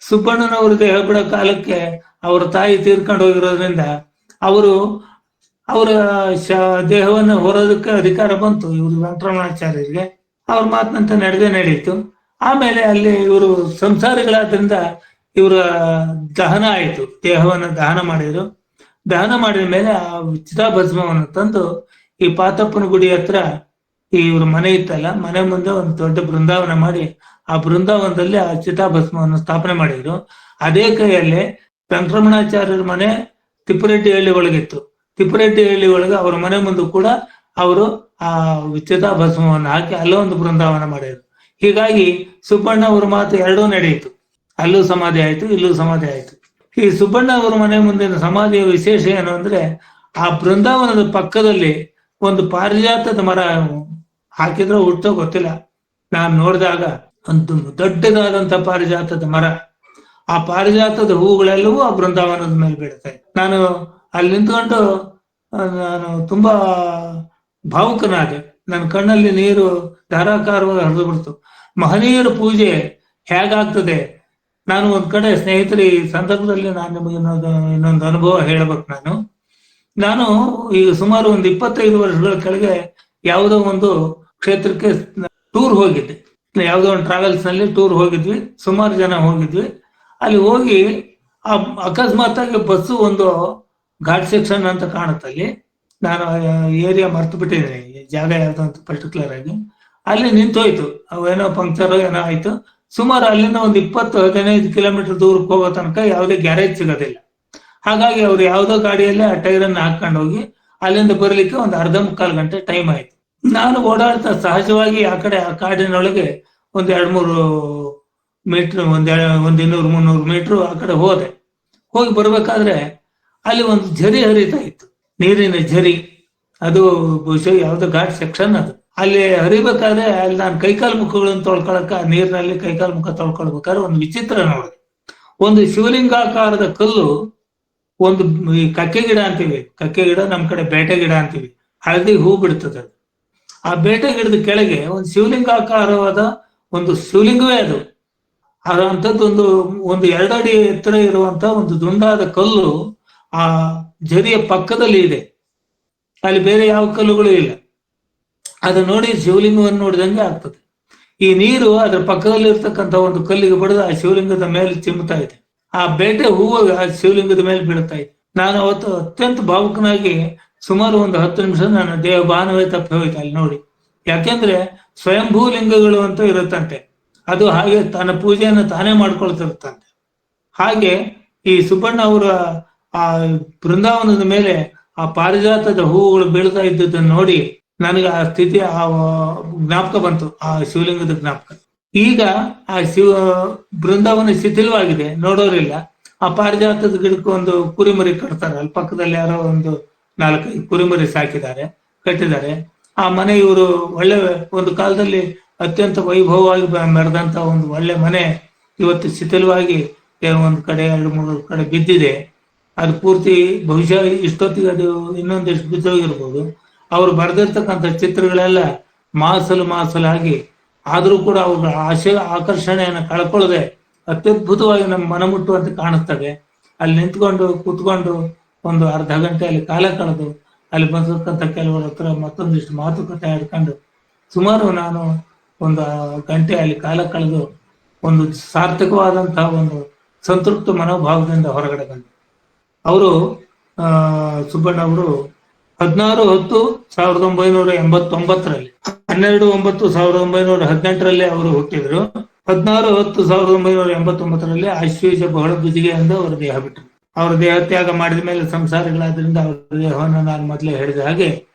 ಸುಬ್ಬಣ್ಣನವ್ರ ದೇಹ ಬಿಡೋ ಕಾಲಕ್ಕೆ ಅವ್ರ ತಾಯಿ ತೀರ್ಕೊಂಡು ಹೋಗಿರೋದ್ರಿಂದ ಅವರು ಅವರ ದೇಹವನ್ನು ಹೊರೋದಕ್ಕೆ ಅಧಿಕಾರ ಬಂತು. ಇವರು ವೆಂಕಟರಮಣಾಚಾರ್ಯರಿಗೆ ಅವ್ರ ಮಾತಿನಂತ ನಡೆದೇ ನಡೀತು. ಆಮೇಲೆ ಅಲ್ಲಿ ಇವರು ಸಂಸಾರಿಗಳಾದ್ರಿಂದ ಇವರ ದಹನ ಆಯಿತು. ದೇಹವನ್ನು ದಹನ ಮಾಡಿದ್ರು. ದಹನ ಮಾಡಿದ ಮೇಲೆ ಆ ಚಿತಾಭಸ್ಮವನ್ನು ತಂದು ಈ ಪಾತಪ್ಪನ ಗುಡಿ ಹತ್ರ ಈ ಇವ್ರ ಮನೆ ಇತ್ತಲ್ಲ, ಮನೆ ಮುಂದೆ ಒಂದು ದೊಡ್ಡ ಬೃಂದಾವನ ಮಾಡಿ ಆ ಬೃಂದಾವನದಲ್ಲಿ ಆ ಚಿತಾಭಸ್ಮವನ್ನು ಸ್ಥಾಪನೆ ಮಾಡಿದ್ರು. ಅದೇ ಕೈಯಲ್ಲಿ ವೆಂಕಟರಮಣಾಚಾರ್ಯರ ಮನೆ ತಿಪ್ಪರೆಡ್ಡಿ ಹಳ್ಳಿ ಒಳಗಿತ್ತು. ತಿಪ್ಪರೆಡ್ಡಿ ಹಳ್ಳಿ ಒಳಗೆ ಅವ್ರ ಮನೆ ಮುಂದೆ ಕೂಡ ಅವರು ಆ ಚಿತಾಭಸ್ಮವನ್ನು ಹಾಕಿ ಅಲ್ಲೊಂದು ಬೃಂದಾವನ ಮಾಡಿದ್ರು. ಹೀಗಾಗಿ ಸುಬ್ಬಣ್ಣ ಅವ್ರ ಮಾತು ಎರಡೂ ನಡೆಯಿತು. ಅಲ್ಲೂ ಸಮಾಧಿ ಆಯ್ತು, ಇಲ್ಲೂ ಸಮಾಧಿ ಆಯ್ತು. ಈ ಸುಬ್ಬಣ್ಣ ಅವರ ಮನೆ ಮುಂದಿನ ಸಮಾಧಿಯ ವಿಶೇಷ ಏನು ಅಂದ್ರೆ ಆ ಬೃಂದಾವನದ ಪಕ್ಕದಲ್ಲಿ ಒಂದು ಪಾರಿಜಾತದ ಮರ ಹಾಕಿದ್ರೆ ಹುಟ್ಟೋ ಗೊತ್ತಿಲ್ಲ. ನಾನು ನೋಡಿದಾಗ ಒಂದು ದೊಡ್ಡದಾದಂತ ಪಾರಿಜಾತದ ಮರ. ಆ ಪಾರಿಜಾತದ ಹೂಗಳೆಲ್ಲವೂ ಆ ಬೃಂದಾವನದ ಮೇಲೆ ಬೀಳುತ್ತೆ ನಾನು ಅಲ್ಲಿ ನಿಂತ್ಕೊಂಡು ನಾನು ತುಂಬಾ ಭಾವುಕನಾದೆ. ನನ್ನ ಕಣ್ಣಲ್ಲಿ ನೀರು ಧಾರಾಕಾರವಾಗಿ ಹರಿದು ಬಿಡ್ತು. ಮಹನೀಯರ ಪೂಜೆ ಹೇಗಾಗ್ತದೆ? ನಾನು ಒಂದ್ ಕಡೆ ಸ್ನೇಹಿತರ, ಈ ಸಂದರ್ಭದಲ್ಲಿ ನಾನು ನಿಮಗೆ ಇನ್ನೊಂದು ಇನ್ನೊಂದು ಅನುಭವ ಹೇಳಬೇಕು ನಾನು. ನಾನು ಈಗ ಸುಮಾರು ಒಂದು ಇಪ್ಪತ್ತೈದು ವರ್ಷಗಳ ಕೆಳಗೆ ಯಾವುದೋ ಒಂದು ಕ್ಷೇತ್ರಕ್ಕೆ ಟೂರ್ ಹೋಗಿದ್ದೆ. ಯಾವುದೋ ಒಂದು ಟ್ರಾವೆಲ್ಸ್ನಲ್ಲಿ ಟೂರ್ ಹೋಗಿದ್ವಿ, ಸುಮಾರು ಜನ ಹೋಗಿದ್ವಿ. ಅಲ್ಲಿ ಹೋಗಿ ಅಕಸ್ಮಾತ್ ಆಗಿ ಬಸ್ಸು ಒಂದು ಘಾಟ್ ಸೆಕ್ಷನ್ ಅಂತ ಕಾಣುತ್ತೆ ಅಲ್ಲಿ. ನಾನು ಏರಿಯಾ ಮರ್ತು ಬಿಟ್ಟಿದ್ದೀನಿ. ಜಾಗ ಯಾವ್ದು ಅಂತ ಪರ್ಟಿಕ್ಯುಲರ್ ಆಗಿ. ಅಲ್ಲಿ ನಿಂತೋಯ್ತು ಅವೇನೋ ಪಂಕ್ಚರ್ ಏನೋ ಆಯ್ತು. ಸುಮಾರು ಅಲ್ಲಿಂದ ಒಂದು ಇಪ್ಪತ್ತು, ಹದಿನೈದು ಕಿಲೋಮೀಟರ್ ದೂರಕ್ಕೆ ಹೋಗೋ ತನಕ ಯಾವುದೇ ಗ್ಯಾರೇಜ್ ಸಿಗೋದಿಲ್ಲ. ಹಾಗಾಗಿ ಅವ್ರು ಯಾವುದೋ ಗಾಡಿಯಲ್ಲೇ ಆ ಟೈರ್ ಅನ್ನ ಹಾಕೊಂಡು ಹೋಗಿ ಅಲ್ಲಿಂದ ಬರ್ಲಿಕ್ಕೆ ಒಂದು ಅರ್ಧ ಮುಕ್ಕಾಲು ಗಂಟೆ ಟೈಮ್ ಆಯ್ತು. ನಾನು ಓಡಾಡ್ತಾ ಸಹಜವಾಗಿ ಆ ಕಡೆ, ಆ ಕಾಡಿನೊಳಗೆ ಒಂದ್ ಎರಡ್ ಮೂರು ಮೀಟರ್ ಒಂದ್ ಒಂದ್ ಇನ್ನೂರು, ಮುನ್ನೂರು ಮೀಟರ್ ಆ ಕಡೆ ಹೋದೆ. ಹೋಗಿ ಬರ್ಬೇಕಾದ್ರೆ ಅಲ್ಲಿ ಒಂದು ಝರಿ ಹರಿತಾ ಇತ್ತು. ನೀರಿನ ಝರಿ. ಅದು ಬಹುಶಃ ಯಾವ್ದೋ ಘಾಟ್ ಸೆಕ್ಷನ್ ಅದು. ಅಲ್ಲಿ ಹರಿಬೇಕಾದ್ರೆ ಅಲ್ಲಿ ನಾನು ಕೈಕಾಲು ಮುಖಗಳನ್ನು ತೊಳ್ಕೊಳಕ, ನೀರಿನಲ್ಲಿ ಕೈಕಾಲು ಮುಖ ತೊಳ್ಕೊಳ್ಬೇಕಾದ್ರೆ ಒಂದು ವಿಚಿತ್ರ ನೋಡಿದೆ ಒಂದು ಶಿವಲಿಂಗಾಕಾರದ ಕಲ್ಲು ಒಂದು ಈ ಕಕ್ಕೆ ಗಿಡ ಅಂತೀವಿ. ಕಕ್ಕೆ ಗಿಡ, ನಮ್ ಕಡೆ ಬೇಟೆ ಗಿಡ ಅಂತೀವಿ. ಹಳದಿ ಹೂ ಬಿಡ್ತದೆ ಆ ಬೇಟೆ ಗಿಡದ ಕೆಳಗೆ ಒಂದು ಶಿವಲಿಂಗಾಕಾರವಾದ ಒಂದು ಶಿವಲಿಂಗವೇ ಅದು. ಅದಂಥದ್ದು ಒಂದು ಒಂದು ಎರಡಡಿ ಎತ್ತರ ಇರುವಂತ ಒಂದು ದುಂಡಾದ ಕಲ್ಲು ಆ ಜರಿಯ ಪಕ್ಕದಲ್ಲಿ ಇದೆ. ಅಲ್ಲಿ ಬೇರೆ ಯಾವ ಕಲ್ಲುಗಳು ಇಲ್ಲ. ಅದು ನೋಡಿ ಶಿವಲಿಂಗವನ್ನು ನೋಡಿದಂಗೆ ಆಗ್ತದೆ. ಈ ನೀರು ಅದರ ಪಕ್ಕದಲ್ಲಿ ಇರ್ತಕ್ಕಂಥ ಒಂದು ಕಲ್ಲಿಗೆ ಬಡಿದು ಆ ಶಿವಲಿಂಗದ ಮೇಲೆ ಚಿಮ್ಮುತ್ತಾ ಇದೆ. ಆ ಬೇಟೆ ಹೂವು ಆ ಶಿವಲಿಂಗದ ಮೇಲೆ ಬೀಳ್ತಾ ಇದೆ. ನಾನು ಅವತ್ತು ಅತ್ಯಂತ ಭಾವುಕನಾಗಿ ಸುಮಾರು ಒಂದು ಹತ್ತು ನಿಮಿಷ ನಾನು ದೇವ ಭಾನವೇ ತಪ್ಪಿ ಹೋಯ್ತು ಅಲ್ಲಿ ನೋಡಿ. ಯಾಕೆಂದ್ರೆ ಸ್ವಯಂಭೂ ಲಿಂಗಗಳು ಅಂತ ಇರುತ್ತಂತೆ. ಅದು ಹಾಗೆ ತನ್ನ ಪೂಜೆಯನ್ನು ತಾನೇ ಮಾಡ್ಕೊಳ್ತಿರುತ್ತಂತೆ. ಹಾಗೆ ಈ ಸುಬ್ಬಣ್ಣ ಅವರ ಆ ಬೃಂದಾವನದ ಮೇಲೆ ಆ ಪಾರಿಜಾತದ ಹೂವುಗಳು ಬೀಳ್ತಾ ಇದ್ದದನ್ನು ನೋಡಿ ನನಗೆ ಆ ಸ್ಥಿತಿ, ಆ ಜ್ಞಾಪಕ ಬಂತು, ಆ ಶಿವಲಿಂಗದ ಜ್ಞಾಪಕ. ಈಗ ಆ ಶಿವ, ಬೃಂದಾವನ ಶಿಥಿಲವಾಗಿದೆ, ನೋಡೋರಿಲ್ಲ. ಆ ಪಾರಿಜಾತದ ಗಿಡಕ್ಕೆ ಒಂದು ಕುರಿಮರಿ ಕಟ್ತಾರೆ ಅಲ್ಲಿ ಪಕ್ಕದಲ್ಲಿ ಯಾರೋ ಒಂದು ನಾಲ್ಕೈದು ಕುರಿಮರಿ ಸಾಕಿದ್ದಾರೆ, ಕಟ್ಟಿದ್ದಾರೆ. ಆ ಮನೆ ಇವರು ಒಳ್ಳೆ, ಒಂದು ಕಾಲದಲ್ಲಿ ಅತ್ಯಂತ ವೈಭವವಾಗಿ ಮೆರೆದಂತ ಒಂದು ಒಳ್ಳೆ ಮನೆ ಇವತ್ತು ಶಿಥಿಲವಾಗಿ ಒಂದು ಕಡೆ, ಎರಡು, ಮೂರು ಕಡೆ ಬಿದ್ದಿದೆ. ಅದು ಪೂರ್ತಿ ಬಹುಶಃ ಇಷ್ಟೊತ್ತಿಗೆ ಅದು ಇನ್ನೊಂದಿಷ್ಟು ಬಿದ್ದೋಗಿರ್ಬೋದು. ಅವ್ರು ಬರೆದಿರ್ತಕ್ಕಂಥ ಚಿತ್ರಗಳೆಲ್ಲ ಮಾಸಲು ಮಾಸಲಾಗಿ ಆದರೂ ಕೂಡ ಅವ್ರ ಆಶೆ, ಆಕರ್ಷಣೆಯನ್ನು ಕಳ್ಕೊಳ್ಳದೆ ಅತ್ಯದ್ಭುತವಾಗಿ ನಮ್ಮ ಮನ ಮುಟ್ಟುವಂತೆ ಕಾಣಿಸ್ತವೆ ಅಲ್ಲಿ ನಿಂತ್ಕೊಂಡು, ಕೂತ್ಕೊಂಡು ಒಂದು ಅರ್ಧ ಗಂಟೆ ಅಲ್ಲಿ ಕಾಲ ಕಳೆದು ಅಲ್ಲಿ ಬಂದಿರ್ತಕ್ಕಂಥ ಕೆಲವರ ಹತ್ರ ಮತ್ತೊಂದಿಷ್ಟು ಮಾತುಕತೆ ಆಡ್ಕೊಂಡು ಸುಮಾರು ನಾನು ಒಂದು ಗಂಟೆ ಅಲ್ಲಿ ಕಾಲ ಕಳೆದು ಒಂದು ಸಾರ್ಥಕವಾದಂತಹ ಒಂದು ಸಂತೃಪ್ತ ಮನೋಭಾವದಿಂದ ಹೊರಗಡೆ ಬಂದೆ. ಅವರು ಸುಬ್ಬಣ್ಣ ಅವರು ಹದಿನಾರು ಹತ್ತು ಸಾವಿರದ ಒಂಬೈನೂರ ಎಂಬತ್ತೊಂಬತ್ತರಲ್ಲಿ, ಹನ್ನೆರಡು ಒಂಬತ್ತು ಸಾವಿರದ ಒಂಬೈನೂರ ಹದಿನೆಂಟರಲ್ಲಿ ಅವರು ಹುಟ್ಟಿದ್ರು. ಹದಿನಾರು ಹತ್ತು ಸಾವಿರದ ಒಂಬೈನೂರ ಎಂಬತ್ತೊಂಬತ್ತರಲ್ಲಿ ಆಶ್ವೇಷ ಬಹಳ ಬುಜಿಗೆ ಎಂದು ಅವರು ದೇಹ ಬಿಟ್ಟರು ಅವರ ದೇಹ ತ್ಯಾಗ ಮಾಡಿದ ಮೇಲೆ ಸಂಸಾರಗಳಾದ್ರಿಂದ ಅವರ ದೇಹವನ್ನು ನಾನು ಮೊದಲೇ ಹೇಳಿದ ಹಾಗೆ,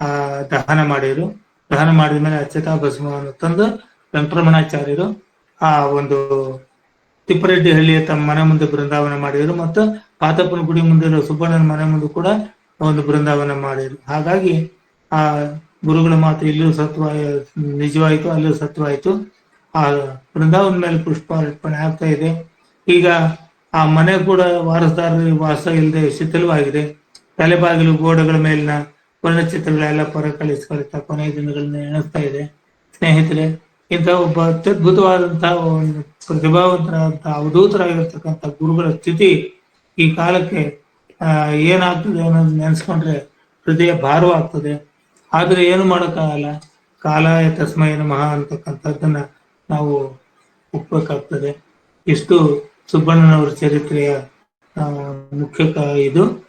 ಆ, ದಹನ ಮಾಡಿದ್ರು. ದಹನ ಮಾಡಿದ ಮೇಲೆ ಅಚ್ಚತಾ ಭಸ್ಮವನ್ನು ತಂದು ವೆಂಕಟರಮಣಾಚಾರ್ಯರು ಆ ಒಂದು ತಿಪ್ಪರೆಡ್ಡಿ ಹಳ್ಳಿಯ ತಮ್ಮ ಮನೆ ಮುಂದೆ ಬೃಂದಾವನ ಮಾಡಿದರು ಮತ್ತು ಪಾತಪ್ಪನ ಗುಡಿ ಮುಂದೆ ಇರುವ ಸುಬ್ಬಣ್ಣನ ಮನೆ ಮುಂದೆ ಕೂಡ ಒಂದು ಬೃಂದಾವನ ಮಾಡಿದ್ರು. ಹಾಗಾಗಿ ಆ ಗುರುಗಳ ಮಾತು ಇಲ್ಲೂ ಸತ್ವ ನಿಜವಾಯಿತು ಅಲ್ಲೂ ಸತ್ವಾಯಿತು. ಆ ಬೃಂದಾವನ ಮೇಲೆ ಪುಷ್ಪ ಅರ್ಪಣೆ ಆಗ್ತಾ ಇದೆ. ಈಗ ಆ ಮನೆ ಕೂಡ ವಾರಸದಾರರ ವಾಸ ಇಲ್ಲದೆ ಶಿಥಿಲವಾಗಿದೆ. ತಲೆಬಾಗಿಲು ಗೋಡೆಗಳ ಮೇಲಿನ ವರ್ಣಚಿತ್ರಗಳೆಲ್ಲ ಪರಕಳಿಸ್ಕೊಳ್ತಾ ಕೊನೆಯ ದಿನಗಳನ್ನ ಎಣಿಸ್ತಾ ಇದೆ. ಸ್ನೇಹಿತರೆ ಇಂಥ ಒಬ್ಬ ಅತ್ಯದ್ಭುತವಾದಂತಹ ಪ್ರತಿಭಾವಂತರಾದಂತಹ ಅವಧೂತರಾಗಿರ್ತಕ್ಕಂಥ ಗುರುಗಳ ಸ್ಥಿತಿ ಈ ಕಾಲಕ್ಕೆ ಏನಾಗ್ತದೆ ಅನ್ನೋದು ನೆನೆಸ್ಕೊಂಡ್ರೆ ಹೃದಯ ಭಾರವಾಗ್ತದೆ. ಆದ್ರೆ ಏನು ಮಾಡೋಕ್ಕಾಗಲ್ಲ. ಕಾಲಾಯ ತಸ್ಮೈ ನಮಃ ಅಂತಕ್ಕಂಥದ್ದನ್ನ ನಾವು ಒಪ್ಪಬೇಕಾಗ್ತದೆ. ಇಷ್ಟು ಸುಬ್ಬಣ್ಣನವರ ಚರಿತ್ರೆಯ ಮುಖ್ಯ ಇದು.